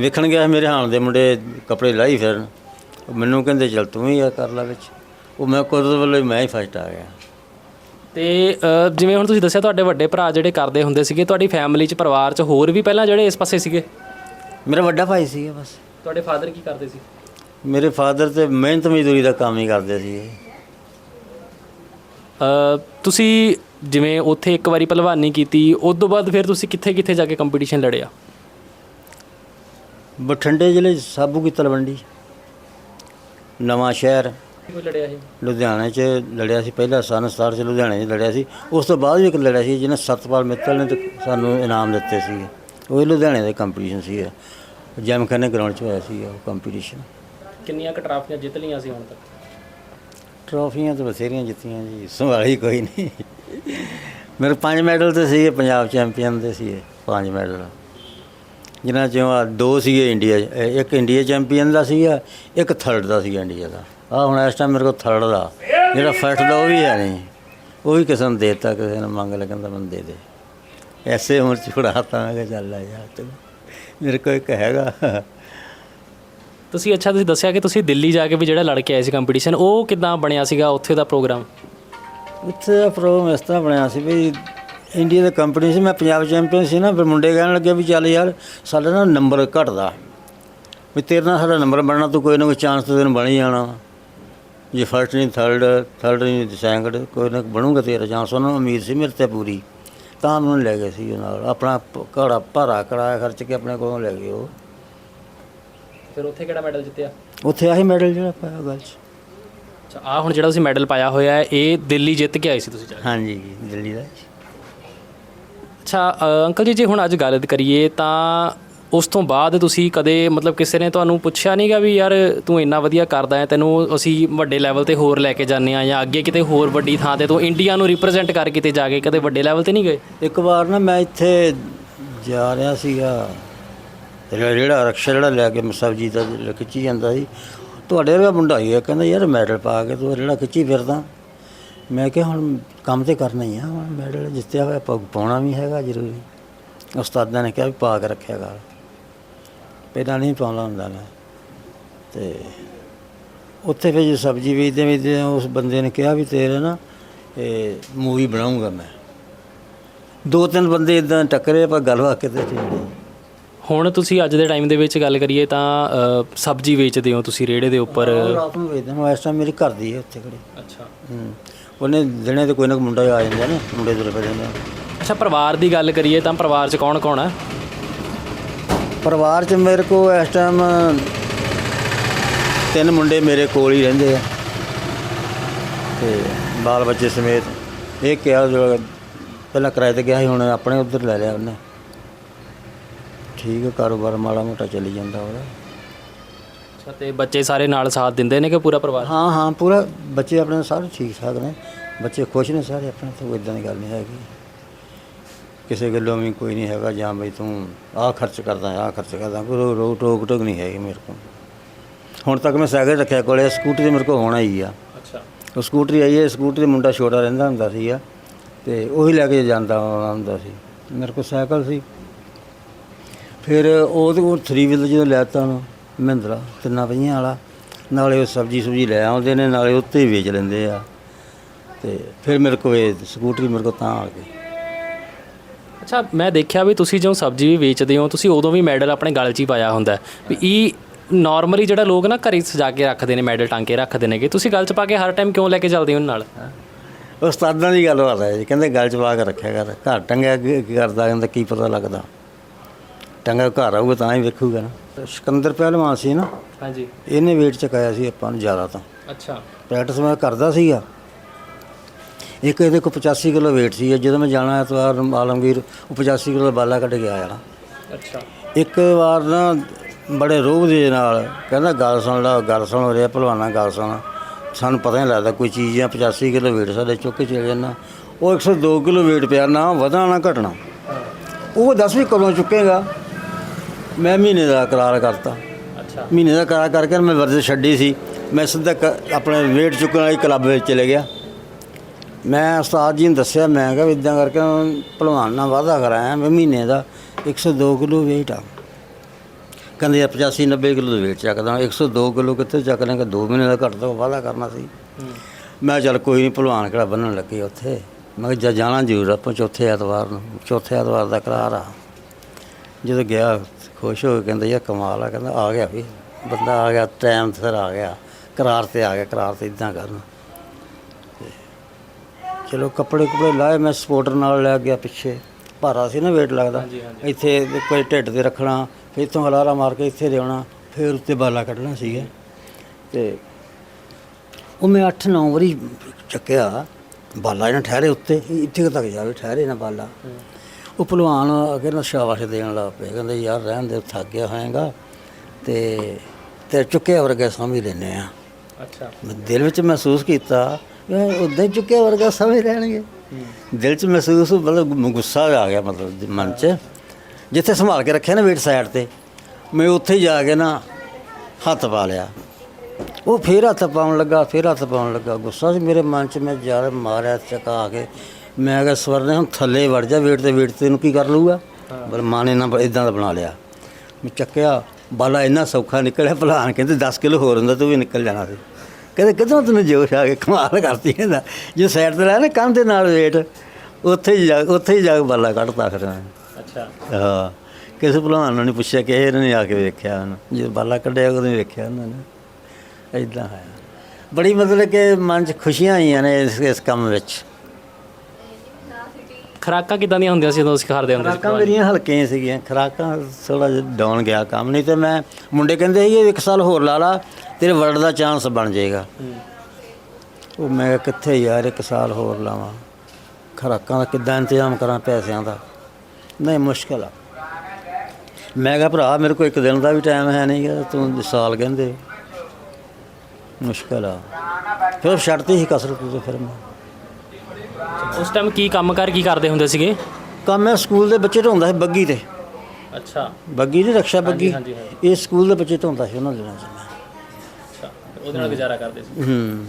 ਵੇਖਣ ਗਿਆ ਮੇਰੇ ਹਾਣ ਦੇ ਮੁੰਡੇ ਕੱਪੜੇ ਲਾਈ ਫਿਰਨ ਮੈਨੂੰ ਕਹਿੰਦੇ ਚਲ ਤੂੰ ਹੀ ਆ ਕਰ ਲੈ ਵਿੱਚ। ਉਹ ਮੈਂ ਕੁਦਰਤ ਵੱਲੋਂ ਮੈਂ ਹੀ ਫਸਟ ਆ ਗਿਆ। ਤੇ ਅ, ਜਿਵੇਂ ਹੁਣ ਤੁਸੀਂ ਦੱਸਿਆ ਤੁਹਾਡੇ ਵੱਡੇ ਭਰਾ ਜਿਹੜੇ ਕਰਦੇ ਹੁੰਦੇ ਸੀਗੇ ਤੁਹਾਡੀ ਫੈਮਿਲੀ 'ਚ ਪਰਿਵਾਰ 'ਚ ਹੋਰ ਵੀ ਪਹਿਲਾਂ ਜਿਹੜੇ ਇਸ ਪਾਸੇ ਸੀਗੇ? ਮੇਰਾ ਵੱਡਾ ਭਾਈ ਸੀਗਾ ਬਸ। ਤੁਹਾਡੇ ਫਾਦਰ ਕੀ ਕਰਦੇ ਸੀ? ਮੇਰੇ ਫਾਦਰ ਤੇ ਮਿਹਨਤ ਮਜ਼ਦੂਰੀ ਦਾ ਕੰਮ ਹੀ ਕਰਦੇ ਸੀ ਅ, ਤੁਸੀਂ ਜਿਵੇਂ ਉੱਥੇ ਇੱਕ ਵਾਰੀ ਭਲਵਾਨੀ ਕੀਤੀ ਉਸ ਤੋਂ ਬਾਅਦ ਫਿਰ ਤੁਸੀਂ ਕਿੱਥੇ ਕਿੱਥੇ ਜਾ ਕੇ ਕੰਪੀਟੀਸ਼ਨ ਲੜਿਆ? ਬਠਿੰਡੇ ਜ਼ਿਲ੍ਹੇ 'ਚ ਸਾਬੂ ਕੀ ਤਲਵੰਡੀ ਨਵਾਂ ਸ਼ਹਿਰ। ਕੋਈ ਲੜਿਆ ਇਹ? ਲੁਧਿਆਣੇ 'ਚ ਲੜਿਆ ਸੀ ਪਹਿਲਾਂ ਸਨ ਸਤਾਰ 'ਚ ਲੁਧਿਆਣੇ 'ਚ ਲੜਿਆ ਸੀ ਉਸ ਤੋਂ ਬਾਅਦ ਵੀ ਇੱਕ ਲੜਿਆ ਸੀ ਜਿਹਨੇ ਸਤਪਾਲ ਮਿੱਤਲ ਨੇ ਤੇ ਸਾਨੂੰ ਇਨਾਮ ਦਿੱਤੇ ਸੀ ਉਹ ਲੁਧਿਆਣੇ ਦੇ ਕੰਪੀਟੀਸ਼ਨ ਸੀ ਜੈਮਖਾਨੇ ਗਰਾਊਂਡ 'ਚ ਹੋਇਆ ਸੀ ਉਹ ਕੰਪੀਟੀਸ਼ਨ ਕਿੰਨੀਆਂ ਕੁ ਟਰਾਫੀਆਂ ਜਿੱਤ ਲਈਆਂ ਸੀ ਹੁਣ ਤੱਕ? ਟਰੋਫੀਆਂ ਤਾਂ ਬਥੇਰੀਆਂ ਜਿੱਤੀਆਂ ਜੀ ਸੰਭਾਲੀ ਕੋਈ ਨਹੀਂ। ਮੇਰੇ ਪੰਜ ਮੈਡਲ ਤੇ ਸੀਗੇ, ਪੰਜਾਬ ਚੈਂਪੀਅਨ ਦੇ ਸੀਗੇ, ਪੰਜ ਮੈਡਲ। ਜਿਨ੍ਹਾਂ ਚੋਂ ਆਹ ਦੋ ਸੀਗੇ ਇੰਡੀਆ 'ਚ। ਇੱਕ ਇੰਡੀਆ ਚੈਂਪੀਅਨ ਦਾ ਸੀਗਾ, ਇੱਕ ਥਰਡ ਦਾ ਸੀਗਾ ਇੰਡੀਆ ਦਾ। ਆ ਹੁਣ ਇਸ ਟਾਈਮ ਮੇਰੇ ਕੋਲ ਥਰਡ ਦਾ। ਜਿਹੜਾ ਫਸਟ ਦਾ ਉਹ ਵੀ ਹੈ ਨਹੀਂ। ਉਹ ਵੀ ਕਿਸੇ ਨੂੰ ਦੇ ਦਿੱਤਾ, ਕਿਸੇ ਨੇ ਮੰਗ ਲਿਆ ਦਾ ਮੈਨੂੰ ਦੇ ਦੇ। ਐਸੇ ਉਮਰ ਚ ਫੜਾਤਾ ਮੈਂ ਕਿਹਾ ਚੱਲ ਆ ਯਾਰ ਤੂੰ। ਮੇਰੇ ਕੋਲ ਇੱਕ ਹੈਗਾ। ਤੁਸੀਂ ਅੱਛਾ ਤੁਸੀਂ ਦੱਸਿਆ ਕਿ ਤੁਸੀਂ ਦਿੱਲੀ ਜਾ ਕੇ ਵੀ ਜਿਹੜਾ ਲੜ ਕੇ ਆਏ ਸੀ ਕੰਪੀਟੀਸ਼ਨ ਉਹ ਕਿਦਾਂ ਬਣਿਆ ਸੀਗਾ ਉੱਥੇ ਦਾ ਪ੍ਰੋਗਰਾਮ ਉੱਥੇ ਦਾ ਪ੍ਰੋਗਰਾਮ ਇਸ ਤਰ੍ਹਾਂ ਬਣਿਆ ਸੀ ਵੀ ਇੰਡੀਆ ਦੇ ਕੰਪਨੀ ਸੀ ਮੈਂ ਪੰਜਾਬ ਚੈਂਪੀਅਨ ਸੀ ਨਾ ਫਿਰ ਮੁੰਡੇ ਕਹਿਣ ਲੱਗੇ ਵੀ ਚੱਲ ਯਾਰ ਸਾਡਾ ਨਾ ਨੰਬਰ ਘਟਦਾ। ਵੀ ਤੇਰੇ ਨਾਲ ਸਾਡਾ ਨੰਬਰ ਬਣਨਾ ਤੂੰ ਕੋਈ ਨਾ ਕੋਈ ਚਾਂਸ ਤੇ ਤੈਨੂੰ ਬਣ ਹੀ ਜਾਣਾ। ਜੇ ਫਸਟ ਨਹੀਂ ਥਰਡ ਥਰਡ ਨਹੀਂ ਸੈਕੰਡ ਕੋਈ ਨਾ ਬਣੂਗਾ ਤੇਰਾ ਚਾਂਸ ਉਹਨਾਂ ਨੂੰ ਉਮੀਦ ਸੀ ਮੇਰੇ ਤੇ ਪੂਰੀ। ਤਾਂ ਮੈਨੂੰ ਲੈ ਗਏ ਸੀ ਉਹ ਨਾਲ ਆਪਣਾ ਘੜਾ ਭਾਰਾ ਕਰਾਇਆ ਖਰਚ ਕੇ ਆਪਣੇ ਕੋਲੋਂ ਲੈ ਗਏ ਉਹ। ਫਿਰ ਉੱਥੇ ਕਿਹੜਾ ਮੈਡਲ ਜਿੱਤਿਆ? ਉੱਥੇ ਆਹੀ ਮੈਡਲ ਜਿਹੜਾ ਪਾਇਆ ਗੱਲ 'ਚ। ਅੱਛਾ ਆ ਹੁਣ ਜਿਹੜਾ ਤੁਸੀਂ ਮੈਡਲ ਪਾਇਆ ਹੋਇਆ ਹੈ ਇਹ ਦਿੱਲੀ ਜਿੱਤ ਕੇ ਆਏ ਸੀ ਤੁਸੀਂ ਜਾ ਕੇ? ਹਾਂਜੀ ਦਿੱਲੀ ਦਾ। ਅੱਛਾ ਅ, ਅੰਕਲ ਜੀ ਜੇ ਹੁਣ ਅੱਜ ਗੱਲ ਕਰੀਏ ਤਾਂ ਉਸ ਤੋਂ ਬਾਅਦ ਤੁਸੀਂ ਕਦੇ ਮਤਲਬ ਕਿਸੇ ਨੇ ਤੁਹਾਨੂੰ ਪੁੱਛਿਆ ਨਹੀਂਗਾ ਵੀ ਯਾਰ ਤੂੰ ਇੰਨਾ ਵਧੀਆ ਕਰਦਾ ਹੈ ਤੈਨੂੰ ਅਸੀਂ ਵੱਡੇ ਲੈਵਲ ਤੇ ਹੋਰ ਲੈ ਕੇ ਜਾਂਦੇ ਆ ਜਾਂ ਅੱਗੇ ਕਿਤੇ ਹੋਰ ਵੱਡੀ ਥਾਂ ਤੇ ਤੂੰ ਇੰਡੀਆ ਨੂੰ ਰਿਪਰੈਜ਼ੈਂਟ ਕਰ ਕਿਤੇ ਜਾ ਕੇ ਕਦੇ ਵੱਡੇ ਲੈਵਲ ਤੇ ਨਹੀਂ ਗਏ? ਇੱਕ ਵਾਰ ਨਾ ਮੈਂ ਇੱਥੇ ਜਾ ਰਿਹਾ ਸੀਗਾ ਜਿਹੜਾ ਜਿਹੜਾ ਰਕਸ਼ਾ ਜਿਹੜਾ ਲੈ ਕੇ ਮੈਂ ਸਬਜ਼ੀ ਦਾ ਜਿਹੜਾ ਖਿੱਚੀ ਜਾਂਦਾ ਸੀ ਤੁਹਾਡੇ ਵਰਗਾ ਮੁੰਡਾ ਹੀ ਹੈ। ਕਹਿੰਦਾ, ਯਾਰ ਮੈਡਲ ਪਾ ਕੇ ਤੂੰ ਜਿਹੜਾ ਖਿੱਚੀ ਫਿਰਦਾ। ਮੈਂ ਕਿਹਾ, ਹੁਣ ਕੰਮ ਤੇ ਕਰਨਾ ਹੀ ਆ। ਹੁਣ ਮੈਡਲ ਜਿੱਤਿਆ ਹੋਇਆ ਪਾਉਣਾ ਵੀ ਹੈਗਾ ਜ਼ਰੂਰੀ। ਉਸਤਾਦਾਂ ਨੇ ਕਿਹਾ ਵੀ ਪਾ ਕੇ ਰੱਖਿਆ ਕਰ। ਪਹਿਲਾਂ ਨਹੀਂ ਪਾਉਂਦਾ ਹੁੰਦਾ ਮੈਂ। ਤੇ ਉੱਥੇ ਫਿਰ ਜੇ ਸਬਜ਼ੀ ਵੇਚਦੇ ਵੇਚਦੇ ਉਸ ਬੰਦੇ ਨੇ ਕਿਹਾ ਵੀ ਤੇਰੇ ਨਾ ਇਹ ਮੂਵੀ ਬਣਾਉਂਗਾ ਮੈਂ। ਦੋ ਤਿੰਨ ਬੰਦੇ ਇਦਾਂ ਟੱਕਰੇ ਪਰ ਗੱਲਬਾਤ ਕਿਤੇ ਠੀਕ ਹੁਣ ਤੁਸੀਂ ਅੱਜ ਦੇ ਟਾਈਮ ਦੇ ਵਿੱਚ ਗੱਲ ਕਰੀਏ ਤਾਂ ਅ, ਸਬਜ਼ੀ ਵੇਚਦੇ ਹੋ ਤੁਸੀਂ ਰੇੜੇ ਦੇ ਉੱਪਰ। ਰਾਤ ਨੂੰ ਵੇਚਦੇ ਨੂੰ ਇਸ ਟਾਈਮ ਮੇਰੀ ਘਰ ਦੀ ਹੈ ਉੱਥੇ ਖੜੀ। ਅੱਛਾ। ਹੂੰ। ਉਹਨੇ ਦਿਨੇ ਤੇ ਕੋਈ ਨਾ ਕੋਈ ਮੁੰਡਾ ਆ ਜਾਂਦਾ ਨਾ ਮੁੰਡੇ ਤੁਰੇ ਪੈ ਜਾਂਦੇ ਆ। ਅੱਛਾ ਪਰਿਵਾਰ ਦੀ ਗੱਲ ਕਰੀਏ ਤਾਂ ਪਰਿਵਾਰ 'ਚ ਕੌਣ ਕੌਣ ਹੈ ਪਰਿਵਾਰ 'ਚ ਮੇਰੇ ਕੋ ਇਸ ਟਾਈਮ ਤਿੰਨ ਮੁੰਡੇ ਮੇਰੇ ਕੋਲ ਹੀ ਰਹਿੰਦੇ ਆ। ਤੇ ਬਾਲ ਬੱਚੇ ਸਮੇਤ। ਇਹ ਕਿਹਾ ਜੋ ਪਹਿਲਾਂ ਕਿਰਾਏ ਤੇ ਗਿਆ ਸੀ ਹੁਣ ਆਪਣੇ ਉੱਧਰ ਲੈ ਲਿਆ ਉਹਨੇ। ਠੀਕ ਹੈ ਕਾਰੋਬਾਰ ਮਾੜਾ ਮੋਟਾ ਚੱਲੀ ਜਾਂਦਾ ਉਹਦਾ। ਅੱਛਾ ਤੇ ਬੱਚੇ ਸਾਰੇ ਨਾਲ ਸਾਥ ਦਿੰਦੇ ਨੇ ਕਿ ਪੂਰਾ ਪਰਿਵਾਰ? ਹਾਂ ਹਾਂ ਪੂਰਾ ਬੱਚੇ ਆਪਣੇ ਸਾਰੇ ਠੀਕ ਠਾਕ ਨੇ। ਬੱਚੇ ਖੁਸ਼ ਨੇ ਸਾਰੇ ਆਪਣੇ ਤੋਂ ਇਦਾਂ ਦੀ ਗੱਲ ਨਹੀਂ ਹੈਗੀ। ਕਿਸੇ ਗੱਲੋਂ ਵੀ ਕੋਈ ਨਹੀਂ ਹੈਗਾ ਜਾਂ ਬਈ ਤੂੰ ਆਹ ਖਰਚ ਕਰਦਾ ਆਹ ਖਰਚ ਕਰਦਾ ਕੋਈ ਰੋ- ਰੋ ਟੋਕ ਟੋਕ ਨਹੀਂ ਹੈਗੀ ਮੇਰੇ ਕੋਲ। ਹੁਣ ਤੱਕ ਮੈਂ ਸਾਈਕਲ ਰੱਖਿਆ ਕੋਲੇ ਸਕੂਟਰੀ ਤੇ ਮੇਰੇ ਕੋਲ ਹੋਣਾ ਹੀ ਆ। ਅੱਛਾ। ਉਹ ਸਕੂਟਰੀ ਆਈ ਹੈ ਸਕੂਟਰੀ ਤੇ ਮੁੰਡਾ ਛੋਟਾ ਰਹਿੰਦਾ ਹੁੰਦਾ ਸੀ ਆ ਤੇ ਉਹੀ ਲੈ ਕੇ ਜਾਂਦਾ ਹੁੰਦਾ ਸੀ। ਮੇਰੇ ਕੋਲ ਸਾਈਕਲ ਸੀ। ਫਿਰ ਉਹਦੇ ਕੋਲ 3 ਵੀਲਰ ਜਦੋਂ ਲੈਤਾ ਉਹਨੂੰ ਮਹਿੰਦਰਾ ਤਿੰਨਾਂ ਪਹੀਆਂ ਵਾਲਾ। ਨਾਲੇ ਉਹ ਸਬਜੀ ਸੁਬਜੀ ਲੈ ਆਉਂਦੇ ਨੇ ਨਾਲੇ ਉੱਤੇ ਹੀ ਵੇਚ ਲੈਂਦੇ ਆ। ਤੇ ਫਿਰ ਮੇਰੇ ਕੋਲ ਇਹ ਸਕੂਟਰੀ ਮੇਰੇ ਕੋਲ ਤਾਂ ਆ ਗਈ। ਅੱਛਾ ਮੈਂ ਦੇਖਿਆ ਵੀ ਤੁਸੀਂ ਜਦੋਂ ਸਬਜ਼ੀ ਵੀ ਵੇਚਦੇ ਹੋ ਤੁਸੀਂ ਉਦੋਂ ਵੀ ਮੈਡਲ ਆਪਣੇ ਗਲ 'ਚ ਹੀ ਪਾਇਆ ਹੁੰਦਾ। ਹੈ। ਵੀ ਇਹ ਨਾਰਮਲੀ ਜਿਹੜਾ ਲੋਕ ਨਾ ਘਰੇ ਸਜਾ ਕੇ ਰੱਖਦੇ ਨੇ ਮੈਡਲ ਟਾਂਕੇ ਰੱਖਦੇ ਨੇਗੇ ਤੁਸੀਂ ਗਲ 'ਚ ਪਾ ਕੇ ਹਰ ਟਾਈਮ ਕਿਉਂ ਲੈ ਕੇ ਚੱਲਦੇ ਹੋ ਉਹਨਾਂ ਨਾਲ? ਉਸਤਾਦਾਂ ਦੀ ਗੱਲ ਹੋ ਰਹੀ ਜੀ ਕਹਿੰਦੇ ਗੱਲ ਚ ਪਾ ਕੇ ਰੱਖਿਆ ਕਰ ਘਰ ਟੰਗਿਆ ਕੀ ਕੀ ਕਰਦਾ ਕਹਿੰਦਾ ਕੀ ਪਤਾ ਲੱਗਦਾ। ਟੰਗਾ ਘਰ ਆਊਗਾ ਤਾਂ ਹੀ ਵੇਖੂਗਾ ਨਾ। ਸਿਕੰਦਰ ਪਹਿਲਵਾਨ ਸੀ ਨਾ ਹਾਂਜੀ। ਇਹਨੇ weight ਚਕਾਇਆ ਸੀ ਆਪਾਂ ਨੂੰ ਜ਼ਿਆਦਾ ਤਾਂ। ਅੱਛਾ। ਪ੍ਰੈਕਟਿਸ ਮੈਂ ਕਰਦਾ ਸੀਗਾ। ਇੱਕ ਇਹਦੇ ਕੋਲ 85 ਕਿਲੋ weight ਸੀ ਜਦੋਂ ਮੈਂ ਜਾਣਾ ਐਤਵਾਰ ਨੂੰ ਆਲਮਗੀਰ ਉਹ 85 ਕਿਲੋ ਬਾਲਾ ਕੱਢ ਕੇ ਆਇਆ ਨਾ। ਅੱਛਾ। ਇੱਕ ਵਾਰ ਨਾ ਬੜੇ ਰੋਹ ਦੇ ਨਾਲ ਕਹਿੰਦਾ ਗੱਲ ਸੁਣ ਲਾ ਗੱਲ ਸੁਣ ਰਿਹਾ ਭਲਵਾਨਾ ਗੱਲ ਸੁਣ। ਸਾਨੂੰ ਪਤਾ ਨਹੀਂ ਲੱਗਦਾ ਕੋਈ ਚੀਜ਼ ਆ 85 ਕਿਲੋ weight ਸਾਡੇ ਚੁੱਕ ਕੇ ਚਲੇ ਜਾਣਾ। ਉਹ 102 ਕਿਲੋ weight ਪਿਆ ਨਾ ਵਧਣਾ ਨਾ ਘਟਣਾ। ਉਹ ਦੱਸ ਵੀ ਕਦੋਂ ਚੁੱਕੇਗਾ? ਮੈਂ ਮਹੀਨੇ ਦਾ ਕਰਾਰ ਕਰਤਾ। ਅੱਛਾ। ਮਹੀਨੇ ਦਾ ਕਰਾਰ ਕਰਕੇ ਮੈਂ ਵਰਜ਼ਿਸ਼ ਛੱਡੀ ਸੀ। ਮੈਂ ਸਿੱਧਾ ਕ- ਆਪਣੇ weight ਚੁੱਕਣ ਵਾਲੀ ਕਲੱਬ ਵਿੱਚ ਚਲੇ ਗਿਆ। ਮੈਂ ਉਸਤਾਦ ਜੀ ਨੂੰ ਦੱਸਿਆ ਮੈਂ ਕਿਹਾ ਵੀ ਇਦਾਂ ਕਰਕੇ ਭਲਵਾਨ ਨਾਲ ਵਾਅਦਾ ਕਰਾਇਆ ਮੈਂ ਮਹੀਨੇ ਦਾ 102 ਕਿਲੋ weight ਆ। ਕਹਿੰਦੇ ਯਾਰ 85 90 ਕਿਲੋ ਦਾ weight ਚੱਕਦਾ 102 ਕਿਲੋ ਕਿੱਥੇ ਚੱਕ ਲਾਂਗਾ 2 ਮਹੀਨੇ ਦਾ ਘੱਟ ਤੋਂ ਵਾਅਦਾ ਕਰਨਾ ਸੀ। ਮੈਂ ਕਿਹਾ ਚੱਲ ਕੋਈ ਨਹੀਂ ਭਲਵਾਨ ਕਿਹੜਾ ਬੰਨਣ ਲੱਗੇ ਉੱਥੇ। ਮੈਂ ਕਿਹਾ ਜਾ- ਜਾਣਾ ਜ਼ਰੂਰ ਆਪਾਂ ਚੌਥੇ ਐਤਵਾਰ ਨੂੰ ਚੌਥੇ ਐਤਵਾਰ ਦਾ ਕਰਾਰ ਆ। ਜਦੋਂ ਗਿਆ ਖੁਸ਼ ਹੋ ਕੇ ਕਹਿੰਦਾ ਯਾਰ ਕਮਾਲ ਆ। ਕਹਿੰਦਾ ਆ ਗਿਆ ਵੀ। ਬੰਦਾ ਆ ਗਿਆ ਟਾਈਮ ਸਿਰ ਆ ਗਿਆ। ਕਰਾਰ ਤੇ ਆ ਗਿਆ ਕਰਾਰ ਤੇ ਇਦਾਂ ਕਰਨਾ। ਚਲੋ ਕੱਪੜੇ ਕੁਪੜੇ ਲਾਏ ਮੈਂ ਸਪੋਰਟਰ ਨਾਲ ਲੈ ਗਿਆ ਪਿੱਛੇ। ਭਾਰਾ ਸੀ ਨਾ weight ਲੱਗਦਾ। ਇੱਥੇ ਕੋਈ ਢਿੱਡ ਤੇ ਰੱਖਣਾ ਫਿਰ ਇੱਥੋਂ ਹਲਾਰਾ ਮਾਰ ਕੇ ਇੱਥੇ ਲਿਆਉਣਾ ਫਿਰ ਉੱਤੇ ਬਾਲਾ ਕੱਢਣਾ ਸੀਗਾ। ਤੇ ਉਹ ਮੈਂ 8-9 ਵਾਰੀ ਚੱਕਿਆ। ਬਾਲਾ ਇਹਨਾਂ ਠਹਿਰੇ ਉੱਤੇ ਇੱਥੇ ਤੱਕ ਜਾਵੇ ਠਹਿਰੇ ਨਾ ਬਾਲਾ। ਉਹ ਭਲਵਾਨ ਅਗੇ ਨਾ ਸ਼ਾਬਾਸ਼ ਦੇਣ ਲੱਗ ਪਏ ਕਹਿੰਦੇ ਯਾਰ ਰਹਿਣ ਦੇ ਥੱਕ ਗਿਆ ਹੋਏਗਾ ਤੇ ਤੇ ਚੁੱਕਿਆ ਵਰਗਾ ਸਮਝ ਲੈਨੇ ਆ। ਅੱਛਾ। ਮੈਂ ਦਿਲ ਵਿੱਚ ਮਹਿਸੂਸ ਕੀਤਾ ਉਦਾਂ ਚੁੱਕਿਆ ਵਰਗਾ ਸਮਝ ਲੈਣਗੇ। ਦਿਲ 'ਚ ਮਹਿਸੂਸ ਮਤਲਬ ਗੁੱਸਾ ਆ ਗਿਆ ਮਤਲਬ ਮਨ 'ਚ। ਜਿੱਥੇ ਸੰਭਾਲ ਕੇ ਰੱਖਿਆ ਨਾ ਵੇਟ ਸਾਈਡ ਤੇ। ਮੈਂ ਉੱਥੇ ਜਾ ਕੇ ਨਾ ਹੱਥ ਪਾ ਲਿਆ। ਉਹ ਫੇਰ ਹੱਥ ਪਾਉਣ ਲੱਗਾ ਫੇਰ ਹੱਥ ਪਾਉਣ ਲੱਗਾ। ਗੁੱਸਾ ਸੀ ਮੇਰੇ ਮਨ 'ਚ ਮੈਂ ਯਾਰ ਮਾਰਿਆ ਚਕਾ ਕੇ। ਮੈਂ ਕਿਹਾ ਸਵਰਨੇ ਹੁਣ ਥੱਲੇ ਵੜ ਜਾ ਵੇਟ ਤੇ ਵੇਟ ਤੇ ਇਹਨੂੰ ਕੀ ਕਰ ਲੂਗਾ ਪਰ ਮਾਂ ਨੇ ਨਾ ਇਦਾਂ ਦਾ ਬਣਾ ਲਿਆ। ਮੈਂ ਚੱਕਿਆ ਬਾਲਾ ਇੰਨਾ ਸੌਖਾ ਨਿਕਲਿਆ ਭਲਾਨ ਕਹਿੰਦੇ 10 ਕਿਲੋ ਹੋਰ ਹੁੰਦਾ ਤੂੰ ਵੀ ਨਿਕਲ ਜਾਣਾ ਸੀ। ਕਹਿੰਦੇ ਕਿਦੋਂ ਤੈਨੂੰ ਜੋਸ਼ ਆ ਗਿਆ? ਕਮਾਲ ਕਰਤੀ ਕਹਿੰਦਾ ਜੇ ਸਾਈਡ ਤੇ ਲਾਇਆ ਨਾ ਕੰਨ ਦੇ ਨਾਲ ਵੇਟ। ਉੱਥੇ ਹੀ ਜਾ ਉੱਥੇ ਹੀ ਜਾ ਕੇ ਬਾਲਾ ਕੱਢਤਾ ਫਿਰ ਅੱਛਾ। ਹਾਂ। ਕਿਸੇ ਭਲਵਾਨ ਨੂੰ ਨਹੀਂ ਪੁੱਛਿਆ ਕਿ ਇਹਨਾਂ ਨੇ ਆ ਕੇ ਵੇਖਿਆ ਉਹਨੂੰ। ਜਦੋਂ ਬਾਲਾ ਕੱਢਿਆ ਹੀ ਵੇਖਿਆ ਉਹਨਾਂ ਨੇ। ਇਦਾਂ ਹੋਇਆ। ਬੜੀ ਮਤਲਬ ਕਿ ਮਨ 'ਚ ਖੁਸ਼ੀਆਂ ਆਈਆਂ ਨੇ ਇਸ ਇਸ ਕੰਮ ਵਿੱਚ। ਖਰਾਕਾਂ ਕਿਦਾਂ ਦੀਆਂ ਹੁੰਦੀਆਂ ਸੀ ਜਦੋਂ ਤੁਸੀਂ ਖਾਰਦੇ ਹੁੰਦੇ ਸੀ ਖਰਾਕਾਂ ਮੇਰੀਆਂ ਹਲਕੀਆਂ ਸੀਗੀਆਂ। ਖਰਾਕਾਂ ਥੋੜਾ ਜਿਹਾ ਡਾਊਨ ਗਿਆ ਕੰਮ ਨਹੀਂ ਤੇ ਮੈਂ ਮੁੰਡੇ ਕਹਿੰਦੇ ਸੀ ਇਹ ਇੱਕ ਸਾਲ ਹੋਰ ਲਾ ਲਾ ਤੇਰੇ ਵਰਲਡ ਦਾ ਚਾਂਸ ਬਣ ਜਾਏਗਾ। ਉਹ ਮੈਂ ਕਿੱਥੇ ਯਾਰ ਇੱਕ ਸਾਲ ਹੋਰ ਲਾਵਾਂ? ਖੁਰਾਕਾਂ ਦਾ ਕਿੱਦਾਂ ਇੰਤਜ਼ਾਮ ਕਰਾਂ ਪੈਸਿਆਂ ਦਾ? ਨਹੀਂ ਮੁਸ਼ਕਲ ਆ। ਮੈਂ ਕਿਹਾ ਭਰਾ ਮੇਰੇ ਕੋਲ ਇੱਕ ਦਿਨ ਦਾ ਵੀ ਟਾਈਮ ਹੈ ਨਹੀਂ ਗਾ ਤੂੰ ਸਾਲ ਕਹਿੰਦੇ। ਮੁਸ਼ਕਲ ਆ। ਫਿਰ ਛੱਡਤੀ ਸੀ ਕਸਰਤ ਤੇ ਫਿਰ ਮੈਂ। ਉਸ ਟਾਈਮ ਕੀ ਕੰਮ ਕਰ ਕੀ ਕਰਦੇ ਹੁੰਦੇ ਸੀਗੇ? ਕੰਮ ਮੈਂ ਸਕੂਲ ਦੇ ਬੱਚੇ ਢੋਂਦਾ ਸੀ ਬੱਗੀ ਤੇ। ਅੱਛਾ। ਬੱਗੀ ਦੀ ਰਕਸ਼ਾ ਬੱਗੀ। ਹਾਂਜੀ, ਇਹ ਸਕੂਲ ਦੇ ਬੱਚੇ ਢੋਂਦਾ ਸੀ ਉਹਨਾਂ ਦਿਨਾਂ 'ਚ ਮੈਂ ਅੱਛਾ ਉਹਦੇ ਨਾਲ ਗੁਜ਼ਾਰਾ ਕਰਦੇ ਸੀ। ਹੂੰ।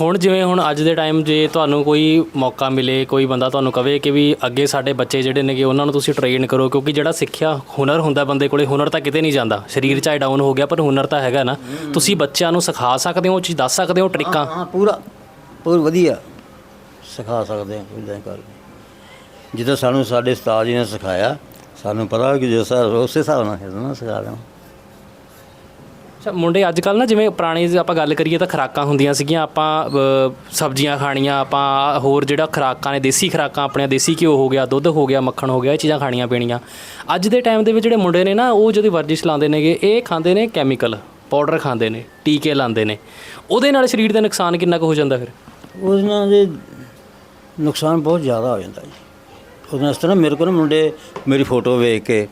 ਹੁਣ ਜਿਵੇਂ ਹੁਣ ਅੱਜ ਦੇ ਟਾਈਮ ਜੇ ਤੁਹਾਨੂੰ ਕੋਈ ਮੌਕਾ ਮਿਲੇ ਕੋਈ ਬੰਦਾ ਤੁਹਾਨੂੰ ਕਵੇ ਕਿ ਵੀ ਅੱਗੇ ਸਾਡੇ ਬੱਚੇ ਜਿਹੜੇ ਨੇਗੇ ਉਹਨਾਂ ਨੂੰ ਤੁਸੀਂ ਟ੍ਰੇਨ ਕਰੋ ਕਿਉਂਕਿ ਜਿਹੜਾ ਸਿੱਖਿਆ ਹੁਨਰ ਹੁੰਦਾ ਬੰਦੇ ਕੋਲੇ ਹੁਨਰ ਤਾਂ ਕਿਤੇ ਨਹੀਂ ਜਾਂਦਾ। ਸਰੀਰ ਚਾਹੇ ਡਾਊਨ ਹੋ ਗਿਆ ਪਰ ਹੁਨਰ ਤਾਂ ਹੈਗਾ ਨਾ। ਤੁਸੀਂ ਬੱਚਿਆਂ ਨੂੰ ਸਿਖਾ ਸਕਦੇ ਹੋ ਉਹ ਚੀਜ਼ ਦੱਸ ਸਕਦੇ ਹੋ ਟ੍ਰਿਕਾਂ। ਹਾਂ ਪੂਰਾ ਪੂਰਾ ਵਧੀਆ ਸਿਖਾ ਸਕਦੇ ਹਾਂ ਕੋਈ ਗੱਲ ਜਿੱਦਾਂ ਸਾਨੂੰ ਸਾਡੇ ਉਸਤਾਦ ਜੀ ਨੇ ਸਿਖਾਇਆ ਸਾਨੂੰ ਪਤਾ ਕਿ ਜਿਸ ਹਿਸਾਬ ਉਸੇ ਹਿਸਾਬ ਨਾਲ ਖੇਡਣਾ ਸਿਖਾ ਦੇਣਾ ਅੱਛਾ ਮੁੰਡੇ ਅੱਜ ਕੱਲ ਨਾ ਜਿਵੇਂ ਪੁਰਾਣੀ ਜੇ ਆਪਾਂ ਗੱਲ ਕਰੀਏ ਤਾਂ ਖੁਰਾਕਾਂ ਹੁੰਦੀਆਂ ਸੀਗੀਆਂ ਆਪਾਂ ਅ, ਸਬਜ਼ੀਆਂ ਖਾਣੀਆਂ ਆਪਾਂ ਹੋਰ ਜਿਹੜਾ ਖੁਰਾਕਾਂ ਨੇ ਦੇਸੀ ਖੁਰਾਕਾਂ ਆਪਣੀਆਂ ਦੇਸੀ ਘਿਓ ਹੋ ਗਿਆ ਦੁੱਧ ਹੋ ਗਿਆ ਮੱਖਣ ਹੋ ਗਿਆ ਇਹ ਚੀਜ਼ਾਂ ਖਾਣੀਆਂ ਪੀਣੀਆਂ। ਅੱਜ ਦੇ ਟਾਈਮ ਦੇ ਵਿੱਚ ਜਿਹੜੇ ਮੁੰਡੇ ਨੇ ਨਾ ਉਹ ਜਦੋਂ ਵਰਜਿਸ਼ ਲਾਉਂਦੇ ਨੇਗੇ ਇਹ ਖਾਂਦੇ ਨੇ ਕੈਮੀਕਲ ਪਾਊਡਰ ਖਾਂਦੇ ਨੇ ਟੀਕੇ ਲਾਉਂਦੇ ਨੇ। ਉਹਦੇ ਨਾਲ ਸਰੀਰ ਦਾ ਨੁਕਸਾਨ ਕਿੰਨਾ ਕੁ ਹੋ ਜਾਂਦਾ ਫਿਰ? ਉਹਦੇ ਨਾਲ ਦੇ ਨੁਕਸਾਨ ਬਹੁਤ ਜ਼ਿਆਦਾ ਹੋ ਜਾਂਦਾ ਜੀ। ਉਹਦੇ ਨਾਲ ਇਸ ਤਰ੍ਹਾਂ ਮੇਰੇ ਕੋਲ ਨਾ ਮੁੰਡੇ ਮੇਰੀ ਫੋਟੋ ਵੇਖ ਕੇ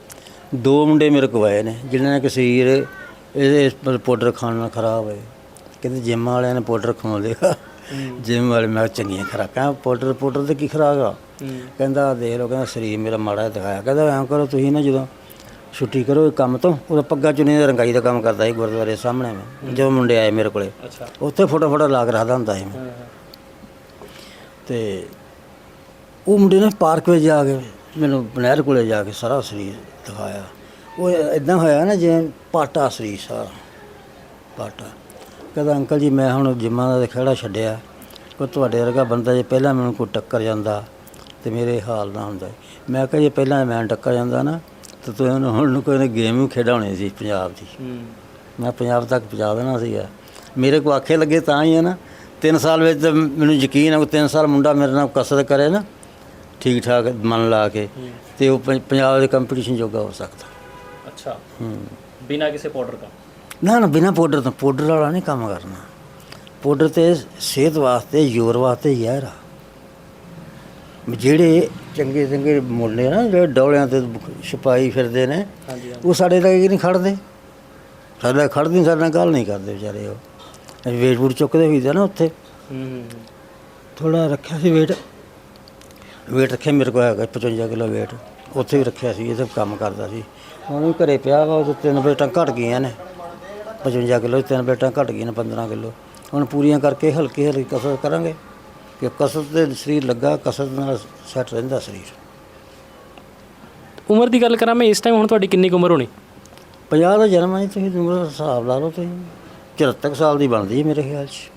ਦੋ ਮੁੰਡੇ ਮੇਰੇ ਕੋਲ ਆਏ ਨੇ ਜਿਨ੍ਹਾਂ ਨੇ ਕਿ ਸਰੀਰ ਇਹਦੇ ਪਾਊਡਰ ਖਾਣ ਨਾਲ ਖਰਾਬ ਹੋਏ। ਕਹਿੰਦੇ ਜਿਮ ਵਾਲਿਆਂ ਨੇ ਪਾਊਡਰ ਖਵਾਉਂਦੇ ਆ। ਜਿਮ ਵਾਲੇ ਮੈਂ ਚੰਗੀਆਂ ਖਰਾਕਾਂ ਪਾਊਡਰ ਪਾਊਡਰ ਤੇ ਕੀ ਖਰਾਕ ਆ? ਕਹਿੰਦਾ ਦੇਖ ਲਓ ਕਹਿੰਦਾ ਸਰੀਰ ਮੇਰਾ ਮਾੜਾ ਦਿਖਾਇਆ। ਕਹਿੰਦਾ ਐਂ ਕਰੋ ਤੁਸੀਂ ਨਾ ਜਦੋਂ ਛੁੱਟੀ ਕਰੋ ਇਹ ਕੰਮ ਤੋਂ ਉਹਦਾ ਪੱਗਾ ਚੁੰਨੀ ਦਾ ਰੰਗਾਈ ਦਾ ਕੰਮ ਕਰਦਾ ਸੀ ਗੁਰਦੁਆਰੇ ਸਾਹਮਣੇ ਮੈਂ ਜਦੋਂ ਮੁੰਡੇ ਆਏ ਮੇਰੇ ਕੋਲੇ। ਉੱਥੇ ਫੋਟੋ ਫੋਟੋ ਲਾ ਕੇ ਰੱਖਦਾ ਹੁੰਦਾ ਸੀ ਮੈਂ। ਤੇ ਉਹ ਮੁੰਡੇ ਨੇ ਪਾਰਕ ਵਿੱਚ ਜਾ ਕੇ ਮੈਨੂੰ ਬਨੈਰ ਕੋਲੇ ਜਾ ਕੇ ਸਾਰਾ ਸਰੀਰ ਦਿਖਾਇਆ। ਉਹ ਇਦਾਂ ਹੋਇਆ ਨਾ ਜਿਵੇਂ ਪਾਟਾ ਸਰੀਰ ਸਾਰਾ ਪਾਟਾ। ਕਹਿੰਦਾ ਅੰਕਲ ਜੀ ਮੈਂ ਹੁਣ ਜਿੰਮਾਂ ਦਾ ਖੇੜਾ ਛੱਡਿਆ। ਕੋ ਤੁਹਾਡੇ ਵਰਗਾ ਬੰਦਾ ਜੇ ਪਹਿਲਾਂ ਮੈਨੂੰ ਕੋਈ ਟੱਕਰ ਜਾਂਦਾ ਤੇ ਮੇਰੇ ਹਾਲ ਨਾ ਹੁੰਦਾ। ਮੈਂ ਕਿਹਾ ਜੇ ਪਹਿਲਾਂ ਮੈਂ ਟੱਕਰ ਜਾਂਦਾ ਨਾ ਤੇ ਤੂੰ ਇਹਨੂੰ ਹੁਣ ਕੋਈ ਗੇਮ ਹੀ ਖੇਡਾਉਣੀ ਸੀ ਪੰਜਾਬ ਦੀ। ਮੈਂ ਪੰਜਾਬ ਤੱਕ ਪਹੁੰਚਾ ਦੇਣਾ ਸੀਗਾ। ਮੇਰੇ ਕੋ ਆਖੇ ਲੱਗੇ ਤਾਂ ਹੀ ਹੈ ਨਾ। 3 ਸਾਲ ਵਿੱਚ ਤਾਂ ਮੈਨੂੰ ਯਕੀਨ ਹੈ ਕਿ 3 ਸਾਲ ਮੁੰਡਾ ਮੇਰੇ ਨਾਲ ਕਸਰਤ ਕਰੇ ਨਾ ਠੀਕ ਠਾਕ ਮਨ ਲਾ ਕੇ ਤੇ ਉਹ ਪੰ- ਪੰਜਾਬ ਦੇ ਕੰਪੀਟੀਸ਼ਨ ਜੋਗਾ ਹੋ ਸਕਦਾ। ਅੱਛਾ। ਹੂੰ। ਬਿਨਾਂ ਕਿਸੇ ਪਾਊਡਰ ਤੋਂ? ਨਾ ਨਾ ਬਿਨਾ ਪਾਊਡਰ ਤੋਂ ਪਾਊਡਰ ਵਾਲਾ ਨਹੀਂ ਕੰਮ ਕਰਨਾ। ਪਾਊਡਰ ਤੇ ਸਿਹਤ ਵਾਸਤੇ ਜ਼ੋਰ ਵਾਸਤੇ ਜ਼ਹਿਰ ਆ। ਜਿਹੜੇ ਚੰਗੇ ਚੰਗੇ ਮੁੰਡੇ ਨਾ ਜਿਹੜੇ ਡੌਲਿਆਂ ਤੇ ਛਪਾਈ ਫਿਰਦੇ ਨੇ ਹਾਂਜੀ ਉਹ ਸਾਡੇ ਲਈ ਨਹੀਂ ਖੜਦੇ। ਸਾਡੇ ਨਾਲ ਖੜਦੇ ਨਹੀਂ, ਸਾਡੇ ਨਾਲ ਗੱਲ ਨਹੀਂ ਕਰਦੇ ਵਿਚਾਰੇ ਉਹ। ਵੇਟ ਵੂਟ ਚੁੱਕਦੇ ਹੋਈਦਾ ਨਾ ਉੱਥੇ। ਹੂੰ ਥੋੜਾ ਰੱਖਿਆ ਸੀ ਵੇਟ ਵੇਟ ਰੱਖਿਆ ਮੇਰੇ ਕੋਲ ਹੈਗਾ 55 ਕਿਲੋ ਵੇਟ ਉੱਥੇ ਵੀ ਰੱਖਿਆ ਸੀ ਇਹ ਸਭ ਕੰਮ ਕਰਦਾ ਸੀ। ਹੁਣ ਵੀ ਘਰੇ ਪਿਆ ਵਾ ਉਹ ਤਿੰਨ ਪਲੇਟਾਂ ਘਟ ਗਈਆਂ ਨੇ। 55 ਕਿਲੋ ਤਿੰਨ ਪਲੇਟਾਂ ਘਟ ਗਈਆਂ ਨੇ 15 ਕਿਲੋ। ਹੁਣ ਪੂਰੀਆਂ ਕਰਕੇ ਹਲਕੀ ਹਲਕੀ ਕਸਰਤ ਕਰਾਂਗੇ ਕਿ ਕਸਰਤ ਦੇ ਸਰੀਰ ਲੱਗਾ ਕਸਰਤ ਨਾਲ ਸੈੱਟ ਰਹਿੰਦਾ ਸਰੀਰ। ਉਮਰ ਦੀ ਗੱਲ ਕਰਾਂ ਮੈਂ ਇਸ ਟਾਈਮ ਹੁਣ ਤੁਹਾਡੀ ਕਿੰਨੀ ਕੁ ਉਮਰ ਹੋਣੀ? 50 ਦਾ ਜਨਮ ਹੈ ਤੁਸੀਂ ਉਮਰ ਦਾ ਹਿਸਾਬ ਲਾ ਲਓ ਤੁਸੀਂ। 74 ਸਾਲ ਦੀ ਬਣਦੀ ਹੈ ਮੇਰੇ ਖਿਆਲ 'ਚ।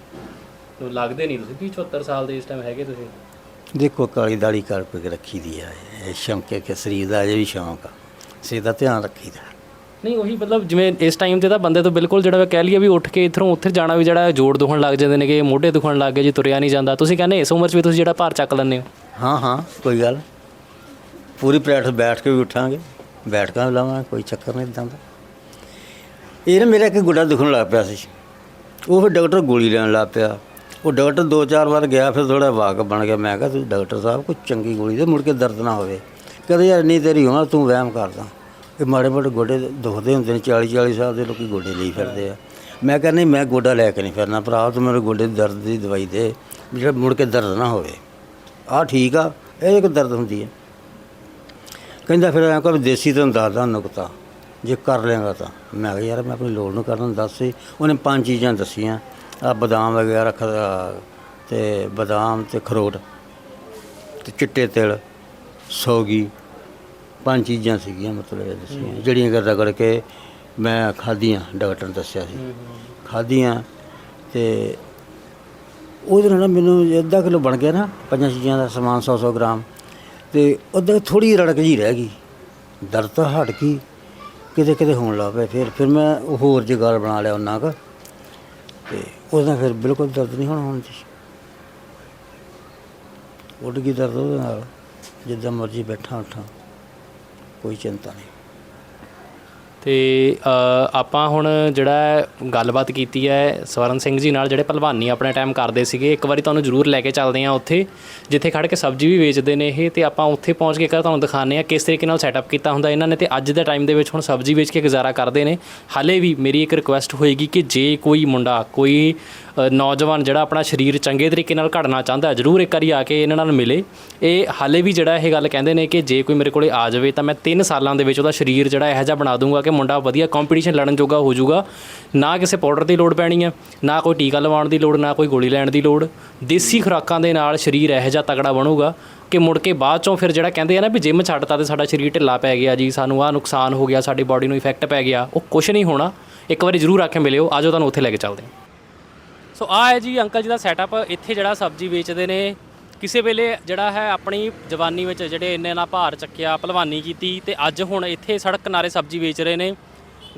ਲੱਗਦੇ ਨਹੀਂ ਤੁਸੀਂ 74 ਸਾਲ ਦੇ ਇਸ ਟਾਈਮ ਹੈਗੇ ਤੁਸੀਂ। ਦੇਖੋ ਕਾਲੀ ਦਾੜੀ ਕਰ ਕੇ ਰੱਖੀ ਦੀ ਆ। ਇਹ ਸ਼ੌਂਕ ਕਿ ਸਰੀਰ ਦਾ ਅਜੇ ਵੀ ਸ਼ੌਂਕ ਆ। ਸਰੀਰ ਦਾ ਧਿਆਨ ਰੱਖੀਦਾ। ਨਹੀਂ ਉਹੀ ਮਤਲਬ ਜਿਵੇਂ ਇਸ ਟਾਈਮ ਤੇ ਤਾਂ ਬੰਦੇ ਤੋਂ ਬਿਲਕੁਲ ਜਿਹੜਾ ਵਾ ਕਹਿ ਲਈਏ ਵੀ ਉੱਠ ਕੇ ਇੱਥੋਂ ਉੱਥੇ ਜਾਣਾ ਵੀ ਜਿਹੜਾ ਜੋੜ ਦੁਖਣ ਲੱਗ ਜਾਂਦੇ ਨੇਗੇ ਮੋਢੇ ਦੁਖਣ ਲੱਗ ਗਏ ਜੀ ਤੁਰਿਆ ਨਹੀਂ ਜਾਂਦਾ। ਤੁਸੀਂ ਕਹਿੰਦੇ ਇਸ ਉਮਰ 'ਚ ਵੀ ਤੁਸੀਂ ਜਿਹੜਾ ਭਾਰ ਚੱਕ ਲੈਂਦੇ ਹੋ। ਹਾਂ ਹਾਂ ਕੋਈ ਗੱਲ। ਪੂਰੀ ਪਲੇਟ ਬੈਠ ਕੇ ਵੀ ਉੱਠਾਂਗੇ। ਬੈਠ ਕੇ ਵੀ ਲਾਵਾਂਗੇ ਕੋਈ ਚੱਕਰ ਨਹੀਂ ਇਦਾਂ ਦਾ। ਇਹ ਨਾ ਮੇਰਾ ਇੱਕ ਗੋਡਾ ਦੁਖਣ ਲੱਗ ਪਿਆ ਸੀ। ਉਹ ਫਿਰ ਡਾਕਟਰ ਗੋਲੀ ਲੈਣ ਲੱਗ ਪਿਆ। ਉਹ ਡਾਕਟਰ ਦੋ ਚਾਰ ਵਾਰ ਗਿਆ, ਫਿਰ ਥੋੜਾ ਵਾਕ ਬਣ ਗਿਆ। ਮੈਂ ਕਿਹਾ, ਤੁਸੀਂ ਡਾਕਟਰ ਸਾਹਿਬ, ਕੋਈ ਚੰਗੀ ਗੋਲੀ ਦੇ ਮੁੜ ਕੇ ਦਰਦ ਨਾ ਹੋਵੇ। ਕਹਿੰਦੇ, ਯਾਰ ਨਹੀਂ ਤੇਰੀ ਹੋਣਾ ਤੂੰ ਵਹਿਮ ਕਰਦਾ ਇਹ ਮਾੜੇ ਮੋਟੇ ਗੋਡੇ ਦੁਖਦੇ ਹੁੰਦੇ ਨੇ 40 40 ਸਾਲ ਦੇ ਲੋਕੀ ਗੋਡੇ ਲਈ ਫਿਰਦੇ ਆ। ਮੈਂ ਕਹਿੰਦਾ ਨਹੀਂ, ਮੈਂ ਗੋਡਾ ਲੈ ਕੇ ਨਹੀਂ ਫਿਰਨਾ ਭਰਾ, ਤੂੰ ਮੇਰੇ ਗੋਡੇ ਦੀ ਦਰਦ ਦੀ ਦਵਾਈ ਦੇ, ਜਿਹੜਾ ਮੁੜ ਕੇ ਦਰਦ ਨਾ ਹੋਵੇ। ਆ ਠੀਕ ਆ, ਇਹ ਇੱਕ ਦਰਦ ਹੁੰਦੀ ਹੈ ਕਹਿੰਦਾ, ਫਿਰ ਐਂ ਕਰ, ਦੇਸੀ ਤੈਨੂੰ ਦੱਸਦਾ, ਨੁਕਤਾ। ਜੇ ਕਰ ਲੇਗਾ ਤਾਂ। ਮੈਂ ਕਿਹਾ ਯਾਰ ਮੈਂ ਆਪਣੀ ਲੋੜ ਨੂੰ ਕਰਨ ਦੱਸ ਸੀ ਉਹਨੇ ਪੰਜ ਚੀਜ਼ਾਂ ਦੱਸੀਆਂ। ਆ ਬਦਾਮ ਵਗੈਰਾ ਤੇ ਬਦਾਮ ਤੇ ਖਰੋਟ ਤੇ ਚਿੱਟੇ ਤਿਲ ਸੌਗੀ ਪੰਜ ਚੀਜ਼ਾਂ ਸੀਗੀਆਂ ਮਤਲਬ ਇਹ ਦੱਸੀਆਂ। ਜਿਹੜੀਆਂ ਕਿ ਰਗੜ ਕੇ ਮੈਂ ਖਾਧੀਆਂ ਡਾਕਟਰ ਨੇ ਦੱਸਿਆ ਸੀ। ਖਾਧੀਆਂ ਤੇ ਉਹਦੇ ਨਾਲ ਨਾ ਮੈਨੂੰ ਅੱਧਾ ਕਿਲੋ ਬਣ ਗਿਆ ਨਾ ਪੰਜਾਂ ਚੀਜ਼ਾਂ ਦਾ ਸਮਾਨ 100 100 ਗ੍ਰਾਮ। ਤੇ ਉਹਦੇ ਥੋੜੀ ਰੜਕ ਜੀ ਰਹਿ ਗਈ। ਦਰਦ ਤਾਂ ਹਟ ਗਈ। ਕਿਤੇ ਕਿਤੇ ਹੋਣ ਲੱਗ ਪਿਆ ਫਿਰ ਫਿਰ ਮੈਂ ਉਹ ਹੋਰ ਜਗਾਲ ਬਣਾ ਲਿਆ ਉਹਨਾਂ ਕੁ ਤੇ ਉਹਦਾ ਫਿਰ ਬਿਲਕੁਲ ਦਰਦ ਨਹੀਂ ਹੋਣਾ ਹੁਣ ਜੀ। ਉੱਡ ਗਈ ਦਰਦ ਉਹਦੇ ਨਾਲ, ਜਿੱਦਾਂ ਮਰਜ਼ੀ ਬੈਠਾ ਉੱਠਾਂ, ਕੋਈ ਚਿੰਤਾ ਨਹੀਂ। ਤੇ ਆਪਾਂ ਹੁਣ ਜਿਹੜਾ ਗੱਲਬਾਤ ਕੀਤੀ ਹੈ ਸਵਰਨ ਸਿੰਘ ਜੀ ਨਾਲ ਜਿਹੜੇ ਭਲਵਾਨੀ ਆਪਣੇ ਟਾਈਮ ਕਰਦੇ ਸੀਗੇ ਇੱਕ ਵਾਰੀ ਤੁਹਾਨੂੰ ਜ਼ਰੂਰ ਲੈ ਕੇ ਚੱਲਦੇ ਹਾਂ ਉੱਥੇ ਜਿੱਥੇ ਖੜ ਕੇ ਸਬਜ਼ੀ ਵੀ ਵੇਚਦੇ ਨੇ ਇਹ ਤੇ ਆਪਾਂ ਉੱਥੇ ਪਹੁੰਚ ਕੇ ਕਰ ਤੁਹਾਨੂੰ ਦਿਖਾਉਂਦੇ ਹਾਂ ਕਿਸ ਤਰੀਕੇ ਨਾਲ ਸੈਟਅਪ ਕੀਤਾ ਹੁੰਦਾ ਇਹਨਾਂ ਨੇ ਤੇ ਅੱਜ ਦੇ ਟਾਈਮ ਦੇ ਵਿੱਚ ਹੁਣ ਸਬਜ਼ੀ ਵੇਚ ਕੇ ਗੁਜ਼ਾਰਾ ਕਰਦੇ ਨੇ। ਹਾਲੇ ਵੀ ਮੇਰੀ ਇੱਕ ਰਿਕੁਐਸਟ ਹੋਏਗੀ ਕਿ ਜੇ ਕੋਈ ਮੁੰਡਾ ਕੋਈ ਨੌਜਵਾਨ ਜਿਹੜਾ ਆਪਣਾ ਸਰੀਰ ਚੰਗੇ ਤਰੀਕੇ ਨਾਲ ਘੜਨਾ ਚਾਹੁੰਦਾ ਹੈ, ਜ਼ਰੂਰ ਇੱਕ ਵਾਰੀ ਆ ਕੇ ਇਹਨਾਂ ਨਾਲ ਮਿਲੇ। ਇਹ ਹਾਲੇ ਵੀ ਜਿਹੜਾ ਇਹ ਗੱਲ ਕਹਿੰਦੇ ਨੇ ਕਿ ਜੇ ਕੋਈ ਮੇਰੇ ਕੋਲੇ ਆ ਜਾਵੇ ਤਾਂ ਮੈਂ 3 ਸਾਲਾਂ ਦੇ ਵਿੱਚ ਉਹਦਾ ਸਰੀਰ ਜਿਹੜਾ ਇਹੋ ਜਿਹਾ ਬਣਾ ਦੂੰਗਾ ਕਿ ਮੁੰਡਾ ਵਧੀਆ ਕੰਪੀਟੀਸ਼ਨ ਲੜਨ ਜੋਗਾ ਹੋ ਜਾਊਗਾ। ਨਾ ਕਿਸੇ ਪਾਊਡਰ ਦੀ ਲੋੜ ਪੈਣੀ ਹੈ, ਨਾ ਕੋਈ ਟੀਕਾ ਲਵਾਉਣ ਦੀ ਲੋੜ, ਨਾ ਕੋਈ ਗੋਲੀ ਲੈਣ ਦੀ ਲੋੜ। ਦੇਸੀ ਖੁਰਾਕਾਂ ਦੇ ਨਾਲ ਸਰੀਰ ਇਹੋ ਜਿਹਾ ਤਗੜਾ ਬਣੂਗਾ ਕਿ ਮੁੜ ਕੇ ਬਾਅਦ ਚੋਂ ਫਿਰ ਜਿਹੜਾ ਕਹਿੰਦੇ ਆ ਨਾ ਵੀ ਜਿਮ ਛੱਡਤਾ ਤੇ ਸਾਡਾ ਸਰੀਰ ਢਿੱਲਾ ਪੈ ਗਿਆ ਜੀ, ਸਾਨੂੰ ਆਹ ਨੁਕਸਾਨ ਹੋ ਗਿਆ, ਸਾਡੀ ਬਾਡੀ ਨੂੰ ਇਫੈਕਟ ਪੈ ਗਿਆ, ਉਹ ਕੁਝ ਨਹੀਂ ਹੋਣਾ। ਇੱਕ ਵਾਰੀ ਜ਼ਰੂਰ ਆ ਕੇ ਮਿਲਿਓ, ਆਜੋ ਤੁਹਾਨੂੰ ਉੱਥੇ ਲੈ ਕੇ ਚੱਲਦੇ ਹਾਂ। ਸੋ ਆ ਹੈ ਜੀ ਅੰਕਲ ਜੀ ਦਾ ਸੈਟਅਪ ਇੱਥੇ ਜਿਹੜਾ ਸਬਜ਼ੀ ਵੇਚਦੇ ਨੇ ਕਿਸੇ ਵੇਲੇ ਜਿਹੜਾ ਹੈ ਆਪਣੀ ਜਵਾਨੀ ਵਿੱਚ ਜਿਹੜੇ ਇੰਨੇ ਨਾ ਭਾਰ ਚੱਕਿਆ ਭਲਵਾਨੀ ਕੀਤੀ ਤੇ ਅੱਜ ਹੁਣ ਇੱਥੇ ਸੜਕ ਕਿਨਾਰੇ ਸਬਜ਼ੀ ਵੇਚ ਰਹੇ ਨੇ।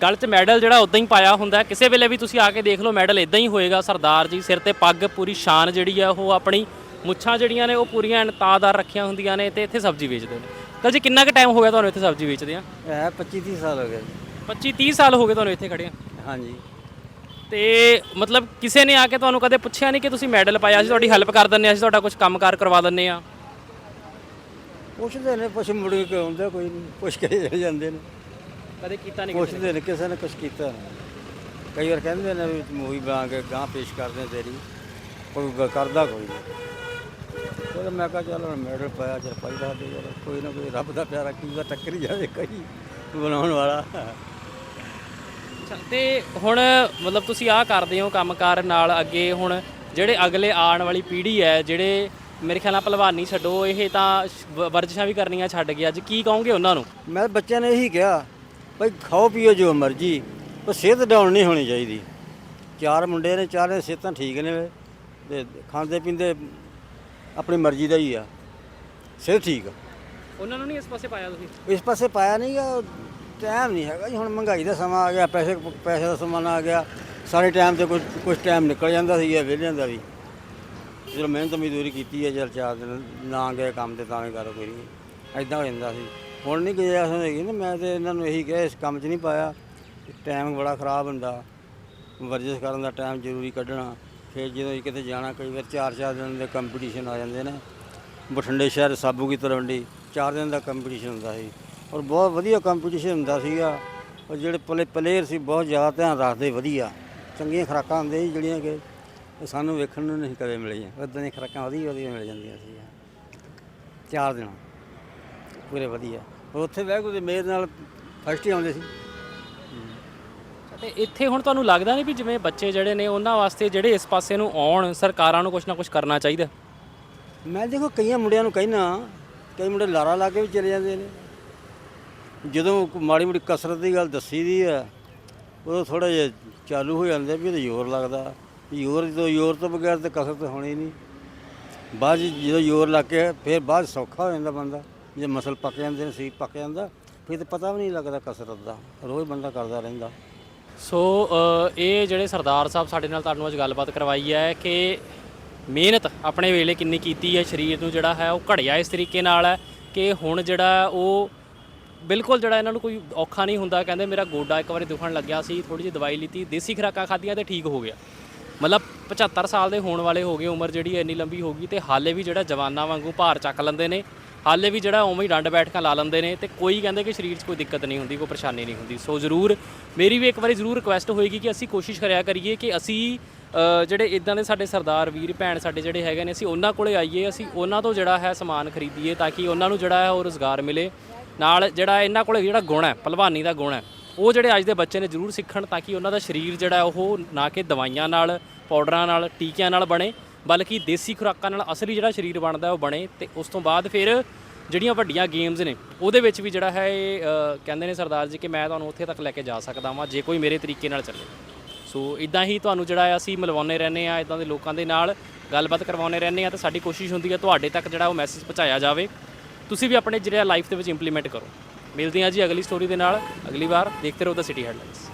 ਗਲ 'ਚ ਮੈਡਲ ਜਿਹੜਾ ਉਦਾਂ ਹੀ ਪਾਇਆ ਹੁੰਦਾ। ਕਿਸੇ ਵੇਲੇ ਵੀ ਤੁਸੀਂ ਆ ਕੇ ਦੇਖ ਲਓ ਮੈਡਲ ਇਦਾਂ ਹੀ ਹੋਏਗਾ। ਸਰਦਾਰ ਜੀ ਸਿਰ ਤੇ ਪੱਗ ਪੂਰੀ ਸ਼ਾਨ ਜਿਹੜੀ ਆ ਉਹ ਆਪਣੀ ਮੁੱਛਾਂ ਜਿਹੜੀਆਂ ਨੇ ਉਹ ਪੂਰੀਆਂ ਐਨ ਤਾਦਾਰ ਰੱਖੀਆਂ ਹੁੰਦੀਆਂ ਨੇ ਤੇ ਇੱਥੇ ਸਬਜ਼ੀ ਵੇਚਦੇ ਨੇ। ਤਾਂ ਜੀ ਕਿੰਨਾ ਕੁ ਟਾਈਮ ਹੋ ਗਿਆ ਤੁਹਾਨੂੰ ਇੱਥੇ ਸਬਜ਼ੀ ਵੇਚਦੇ ਆ ਇਹ 25 30 ਸਾਲ ਹੋ ਗਏ। 25 30 ਸਾਲ ਹੋ ਗਏ ਤੁਹਾਨੂੰ ਇੱਥੇ ਖੜੇ ਆ। ਹਾਂਜੀ। ਤੇ ਮਤਲਬ ਕਿਸੇ ਨੇ ਆ ਕੇ ਤੁਹਾਨੂੰ ਕਦੇ ਪੁੱਛਿਆ ਨਹੀਂ ਕਿ ਤੁਸੀਂ ਮੈਡਲ ਪਾਇਆ ਸੀ ਤੁਹਾਡੀ ਹੈਲਪ ਕਰ ਦਿੰਨੇ ਆ ਅਸੀਂ ਤੁਹਾਡਾ ਕੁਝ ਕੰਮਕਾਰ ਕਰਵਾ ਦਿੰਨੇ ਆ? ਪੁੱਛਦੇ ਨੇ ਪੁੱਛ ਮੁੜ ਕੇ ਆਉਂਦਾ ਕੋਈ ਨਹੀਂ ਪੁੱਛ ਕੇ ਚਲੇ ਜਾਂਦੇ ਨੇ। ਕਦੇ ਕੀਤਾ ਨਹੀਂ ਪੁੱਛਦੇ ਨੇ ਕਿਸੇ ਨੇ ਕੁਝ ਕੀਤਾ ਨਹੀਂ। ਕਈ ਵਾਰ ਕਹਿੰਦੇ ਨੇ ਵੀ ਮੂਵੀ ਬਣਾ ਕੇ ਗਾਂ ਪੇਸ਼ ਕਰਦੇ ਹਾਂ ਤੇਰੀ ਕੋਈ ਗ- ਕਰਦਾ ਕੋਈ ਨਹੀਂ ਚਲੋ ਮੈਂ ਕਿਹਾ ਚੱਲ ਹੁਣ ਮੈਡਲ ਪਾਇਆ ਚਲ ਪਾਈ ਦਾ ਦੇ ਯਾਰ ਕੋਈ ਨਾ ਕੋਈ ਰੱਬ ਦਾ ਪਿਆਰਾ ਕੀ ਵਾਰ ਟੱਕਰ ਹੀ ਜਾਵੇ ਕਈ ਬਣਾਉਣ ਵਾਲਾ। ਤੇ ਹੁਣ ਮਤਲਬ ਤੁਸੀਂ ਆਹ ਕਰਦੇ ਹੋ ਕੰਮਕਾਰ ਨਾਲ ਅੱਗੇ ਹੁਣ ਜਿਹੜੇ ਅਗਲੇ ਆਉਣ ਵਾਲੀ ਪੀੜ੍ਹੀ ਹੈ ਜਿਹੜੇ ਮੇਰੇ ਖਿਆਲ ਨਾਲ ਭਲਵਾਨੀ ਛੱਡੋ ਇਹ ਤਾਂ ਵ- ਵਰਜਿਸ਼ਾਂ ਵੀ ਕਰਨੀਆਂ ਛੱਡ ਗਿਆ ਅੱਜ ਕੀ ਕਹੋਗੇ ਉਹਨਾਂ ਨੂੰ? ਮੈਂ ਬੱਚਿਆਂ ਨੇ ਇਹੀ ਕਿਹਾ ਭਾਈ ਖਾਓ ਪੀਓ ਜੋ ਮਰਜ਼ੀ ਪਰ ਸਿਹਤ ਡਾਊਨ ਨਹੀਂ ਹੋਣੀ ਚਾਹੀਦੀ। ਚਾਰ ਮੁੰਡੇ ਨੇ ਚਾਰੇ ਸਿਹਤਾਂ ਠੀਕ ਨੇ ਤੇ ਖਾਂਦੇ ਪੀਂਦੇ ਆਪਣੀ ਮਰਜ਼ੀ ਦਾ ਹੀ ਆ। ਸਿਹਤ ਠੀਕ ਆ। ਉਹਨਾਂ ਨੂੰ ਨਹੀਂ ਇਸ ਪਾਸੇ ਪਾਇਆ ਤੁਸੀਂ? ਇਸ ਪਾਸੇ ਪਾਇਆ ਨਹੀਂ ਗਾ ਟਾਈਮ ਨਹੀਂ ਹੈਗਾ ਜੀ, ਹੁਣ ਮਹਿੰਗਾਈ ਦਾ ਸਮਾਂ ਆ ਗਿਆ, ਪੈਸੇ ਪੈਸੇ ਦਾ ਸਮਾਂ ਆ ਗਿਆ, ਸਾਰੇ ਟਾਈਮ ਤੇ ਕੁਝ ਕੁਝ ਟਾਈਮ ਨਿਕਲ ਜਾਂਦਾ ਸੀ ਵਿਹਲਿਆਂ ਦਾ ਵੀ ਜਦੋਂ ਮਿਹਨਤ ਮਜ਼ਦੂਰੀ ਕੀਤੀ ਹੈ, ਚਲ ਚਾਰ ਦਿਨ ਨਾ ਗਏ ਕੰਮ ਤੇ, ਤਾਂ ਵੀ ਕਰ ਕੋਈ ਨਹੀਂ ਐਦਾਂ ਹੋ ਜਾਂਦਾ ਸੀ। ਹੁਣ ਨਹੀਂ ਗਿਆ ਹੈਗੀ ਨਾ, ਮੈਂ ਤੇ ਇਹਨਾਂ ਨੂੰ ਇਹੀ ਕਿਹਾ, ਇਸ ਕੰਮ 'ਚ ਨਹੀਂ ਪਾਇਆ ਟਾਈਮ ਬੜਾ ਖਰਾਬ ਹੁੰਦਾ। ਵਰਜਿਸ਼ ਕਰਨ ਦਾ ਟਾਈਮ ਜ਼ਰੂਰੀ ਕੱਢਣਾ, ਫਿਰ ਜਦੋਂ ਕਿਤੇ ਜਾਣਾ, ਕਈ ਵਾਰ ਚਾਰ ਚਾਰ ਦਿਨ ਦੇ ਕੰਪੀਟੀਸ਼ਨ ਆ ਜਾਂਦੇ ਨੇ। ਬਠਿੰਡੇ ਸ਼ਹਿਰ ਸਾਬੂ ਕੀ ਤਲਵੰਡੀ, ਚਾਰ ਦਿਨ ਦਾ ਕੰਪੀਟੀਸ਼ਨ ਹੁੰਦਾ ਸੀ। ਔਰ ਬਹੁਤ ਵਧੀਆ ਕੰਪੀਟੀਸ਼ਨ ਹੁੰਦਾ ਸੀਗਾ। ਔਰ ਜਿਹੜੇ ਪਲੇ ਪਲੇਅਰ ਸੀ ਬਹੁਤ ਜ਼ਿਆਦਾ ਧਿਆਨ ਰੱਖਦੇ ਵਧੀਆ। ਚੰਗੀਆਂ ਖੁਰਾਕਾਂ ਹੁੰਦੀਆਂ ਸੀ ਜਿਹੜੀਆਂ ਕਿ ਸਾਨੂੰ ਵੇਖਣ ਨੂੰ ਨਹੀਂ ਕਦੇ ਮਿਲੀਆਂ। ਉਦਾਂ ਦੀਆਂ ਖੁਰਾਕਾਂ ਵਧੀਆ ਵਧੀਆ ਮਿਲ ਜਾਂਦੀਆਂ ਸੀ ਚਾਰ ਦਿਨ। ਪੂਰੇ ਵਧੀਆ। ਔਰ ਉੱਥੇ ਬਹਿ ਕੇ ਮੇਰੇ ਨਾਲ ਫਸਟ ਹੀ ਆਉਂਦੇ ਸੀ। ਤੇ ਇੱਥੇ ਹੁਣ ਤੁਹਾਨੂੰ ਲੱਗਦਾ ਨਹੀਂ ਵੀ ਜਿਵੇਂ ਬੱਚੇ ਜਿਹੜੇ ਨੇ ਉਹਨਾਂ ਵਾਸਤੇ ਜਿਹੜੇ ਇਸ ਪਾਸੇ ਨੂੰ ਆਉਣ ਸਰਕਾਰਾਂ ਨੂੰ ਕੁਝ ਨਾ ਕੁਝ ਕਰਨਾ ਚਾਹੀਦਾ? ਮੈਂ ਦੇਖੋ ਕਈਆਂ ਮੁੰਡਿਆਂ ਨੂੰ ਕਹਿਣਾ ਕਈ ਮੁੰਡੇ ਲਾਰਾ ਲਾ ਕੇ ਵੀ ਚਲੇ ਜਾਂਦੇ ਨੇ। ਜਦੋਂ ਮਾੜੀ ਮੋਟੀ ਕਸਰਤ ਦੀ ਗੱਲ ਦੱਸੀ ਦੀ ਆ ਉਦੋਂ ਥੋੜਾ ਜਿਹਾ ਚਾਲੂ ਹੋ ਜਾਂਦੇ ਵੀ ਇਹਦੇ ਜ਼ੋਰ ਲੱਗਦਾ। ਜ਼ੋਰ ਤੋਂ ਜ਼ੋਰ ਤੋਂ ਬਗੈਰ ਤਾਂ ਕਸਰਤ ਹੋਣੀ ਨਹੀਂ। ਬਾਅਦ 'ਚ ਜਦੋਂ ਜ਼ੋਰ ਲੱਗ ਕੇ ਫਿਰ ਬਾਅਦ 'ਚ ਸੌਖਾ ਹੋ ਜਾਂਦਾ ਬੰਦਾ। ਜੇ ਮਸਲ ਪੱਕ ਜਾਂਦੇ ਨੇ ਸਰੀਰ ਪੱਕ ਜਾਂਦਾ ਫਿਰ ਤਾਂ ਪਤਾ ਵੀ ਨਹੀਂ ਲੱਗਦਾ ਕਸਰਤ ਦਾ। ਰੋਜ਼ ਬੰਦਾ ਕਰਦਾ ਰਹਿੰਦਾ। ਸੋ ਅ, ਇਹ ਜਿਹੜੇ ਸਰਦਾਰ ਸਾਹਿਬ ਸਾਡੇ ਨਾਲ ਤੁਹਾਨੂੰ ਅੱਜ ਗੱਲਬਾਤ ਕਰਵਾਈ ਹੈ ਕਿ ਮਿਹਨਤ ਆਪਣੇ ਵੇਲੇ ਕਿੰਨੀ ਕੀਤੀ ਹੈ ਸਰੀਰ ਨੂੰ ਜਿਹੜਾ ਹੈ ਉਹ ਘੜਿਆ ਇਸ ਤਰੀਕੇ ਨਾਲ ਹੈ ਕਿ ਹੁਣ ਜਿਹੜਾ ਉਹ ਬਿਲਕੁਲ ਜਿਹੜਾ ਇਹਨਾਂ ਨੂੰ ਕੋਈ ਔਖਾ ਨਹੀਂ ਹੁੰਦਾ, ਕਹਿੰਦੇ ਮੇਰਾ ਗੋਡਾ ਇੱਕ ਵਾਰੀ ਦੁਖਣ ਲੱਗਿਆ ਸੀ ਥੋੜੀ ਜਿਹੀ ਦਵਾਈ ਲਿੱਤੀ ਦੇਸੀ ਖੁਰਾਕਾਂ ਖਾਧੀਆਂ ਤੇ ਠੀਕ ਹੋ ਗਿਆ। ਮਤਲਬ 75 ਸਾਲ ਦੇ ਹੋਣ ਵਾਲੇ ਹੋ ਗਏ, ਉਮਰ ਜਿਹੜੀ ਇੰਨੀ ਲੰਬੀ ਹੋ ਗਈ ਤੇ ਹਾਲੇ ਵੀ ਜਿਹੜਾ ਜਵਾਨਾਂ ਵਾਂਗੂ ਭਾਰ ਚੱਕ ਲੈਂਦੇ ਨੇ, ਹਾਲੇ ਵੀ ਜਿਹੜਾ ਉਵੇਂ ਹੀ ਡੰਡ ਬੈਠਕਾਂ ਲਾ ਲੈਂਦੇ ਨੇ ਤੇ ਕੋਈ ਕਹਿੰਦੇ ਕਿ ਸਰੀਰ 'ਚ ਕੋਈ ਦਿੱਕਤ ਨਹੀਂ ਹੁੰਦੀ, ਕੋਈ ਪਰੇਸ਼ਾਨੀ ਨਹੀਂ ਹੁੰਦੀ। ਸੋ ਜ਼ਰੂਰ ਮੇਰੀ ਵੀ ਇੱਕ ਵਾਰੀ ਜ਼ਰੂਰ ਰਿਕੁਐਸਟ ਹੋਏਗੀ ਕਿ ਅਸੀਂ ਕੋਸ਼ਿਸ਼ ਕਰਿਆ ਕਰੀਏ ਕਿ ਅਸੀਂ ਜਿਹੜੇ ਇਦਾਂ ਦੇ ਸਾਡੇ ਸਰਦਾਰ ਵੀਰ, ਭੈਣ ਸਾਡੇ ਜਿਹੜੇ ਹੈਗੇ ਨੇ, ਅਸੀਂ ਉਹਨਾਂ ਕੋਲੇ ਆਈਏ, ਅਸੀਂ ਉਹਨਾਂ ਤੋਂ ਜਿਹੜਾ ਹੈ ਸਮਾਨ ਖਰੀਦੀਏ ਤਾਂ ਕਿ ਉਹਨਾਂ ਨੂੰ ਜਿਹੜਾ ਹੈ ਉਹ ਰੋਜ਼ਗਾਰ ਮਿਲੇ। ਨਾਲ ਜਿਹੜਾ ਇਹਨਾਂ ਕੋਲੇ ਜਿਹੜਾ ਗੁਣ ਹੈ, ਭਲਵਾਨੀ ਦਾ ਗੁਣ ਹੈ, ਉਹ ਜਿਹੜੇ ਅੱਜ ਦੇ ਬੱਚੇ ਨੇ ਜ਼ਰੂਰ ਸਿੱਖਣ ਤਾਂ ਕਿ ਉਹਨਾਂ ਦਾ ਸਰੀਰ ਜਿਹੜਾ ਉਹ ਨਾ ਕਿ ਦਵਾਈਆਂ ਨਾਲ, ਪਾਊਡਰਾਂ ਨਾਲ, ਟੀਕਿਆਂ ਨਾਲ ਬਣੇ, ਬਲਕਿ ਦੇਸੀ ਖੁਰਾਕਾਂ ਨਾਲ ਅਸਲੀ ਜਿਹੜਾ ਸਰੀਰ ਬਣਦਾ ਉਹ ਬਣੇ ਤੇ ਉਸ ਤੋਂ ਬਾਅਦ ਫਿਰ ਜਿਹੜੀਆਂ ਵੱਡੀਆਂ ਗੇਮਸ ਨੇ, ਉਹਦੇ ਵਿੱਚ ਵੀ ਜਿਹੜਾ ਹੈ ਇਹ ਕਹਿੰਦੇ ਨੇ ਸਰਦਾਰ ਜੀ ਕਿ ਮੈਂ ਤੁਹਾਨੂੰ ਉੱਥੇ ਤੱਕ ਲੈ ਕੇ ਜਾ ਸਕਦਾ ਵਾਂ, ਜੇ ਕੋਈ ਮੇਰੇ ਤਰੀਕੇ ਨਾਲ ਚੱਲੇ। ਸੋ ਇਦਾਂ ਹੀ ਤੁਹਾਨੂੰ ਜਿਹੜਾ ਹੈ ਅਸੀਂ ਮਿਲਵਾਉਂਦੇ ਰਹਿੰਦੇ ਆ ਇਦਾਂ ਦੇ ਲੋਕਾਂ ਦੇ ਨਾਲ ਗੱਲਬਾਤ ਕਰਵਾਉਂਦੇ ਰਹਿੰਦੇ ਆ ਤੇ ਸਾਡੀ ਕੋਸ਼ਿਸ਼ ਹੁੰਦੀ ਹੈ ਤੁਹਾਡੇ ਤੱਕ ਜਿਹੜਾ ਉਹ ਮੈਸੇਜ ਪਹੁੰਚਾਇਆ ਜਾਵੇ। ਤੁਸੀਂ ਵੀ ਆਪਣੇ ਜਿਹੜਾ ਲਾਈਫ ਦੇ ਵਿੱਚ ਇੰਪਲੀਮੈਂਟ ਕਰੋ। ਮਿਲਦੇ ਹਾਂ ਜੀ ਅਗਲੀ ਸਟੋਰੀ ਦੇ ਨਾਲ। ਅਗਲੀ ਵਾਰ ਦੇਖਦੇ ਰਹੋ ਦਾ ਸਿਟੀ ਹੈਡਲਾਈਨਸ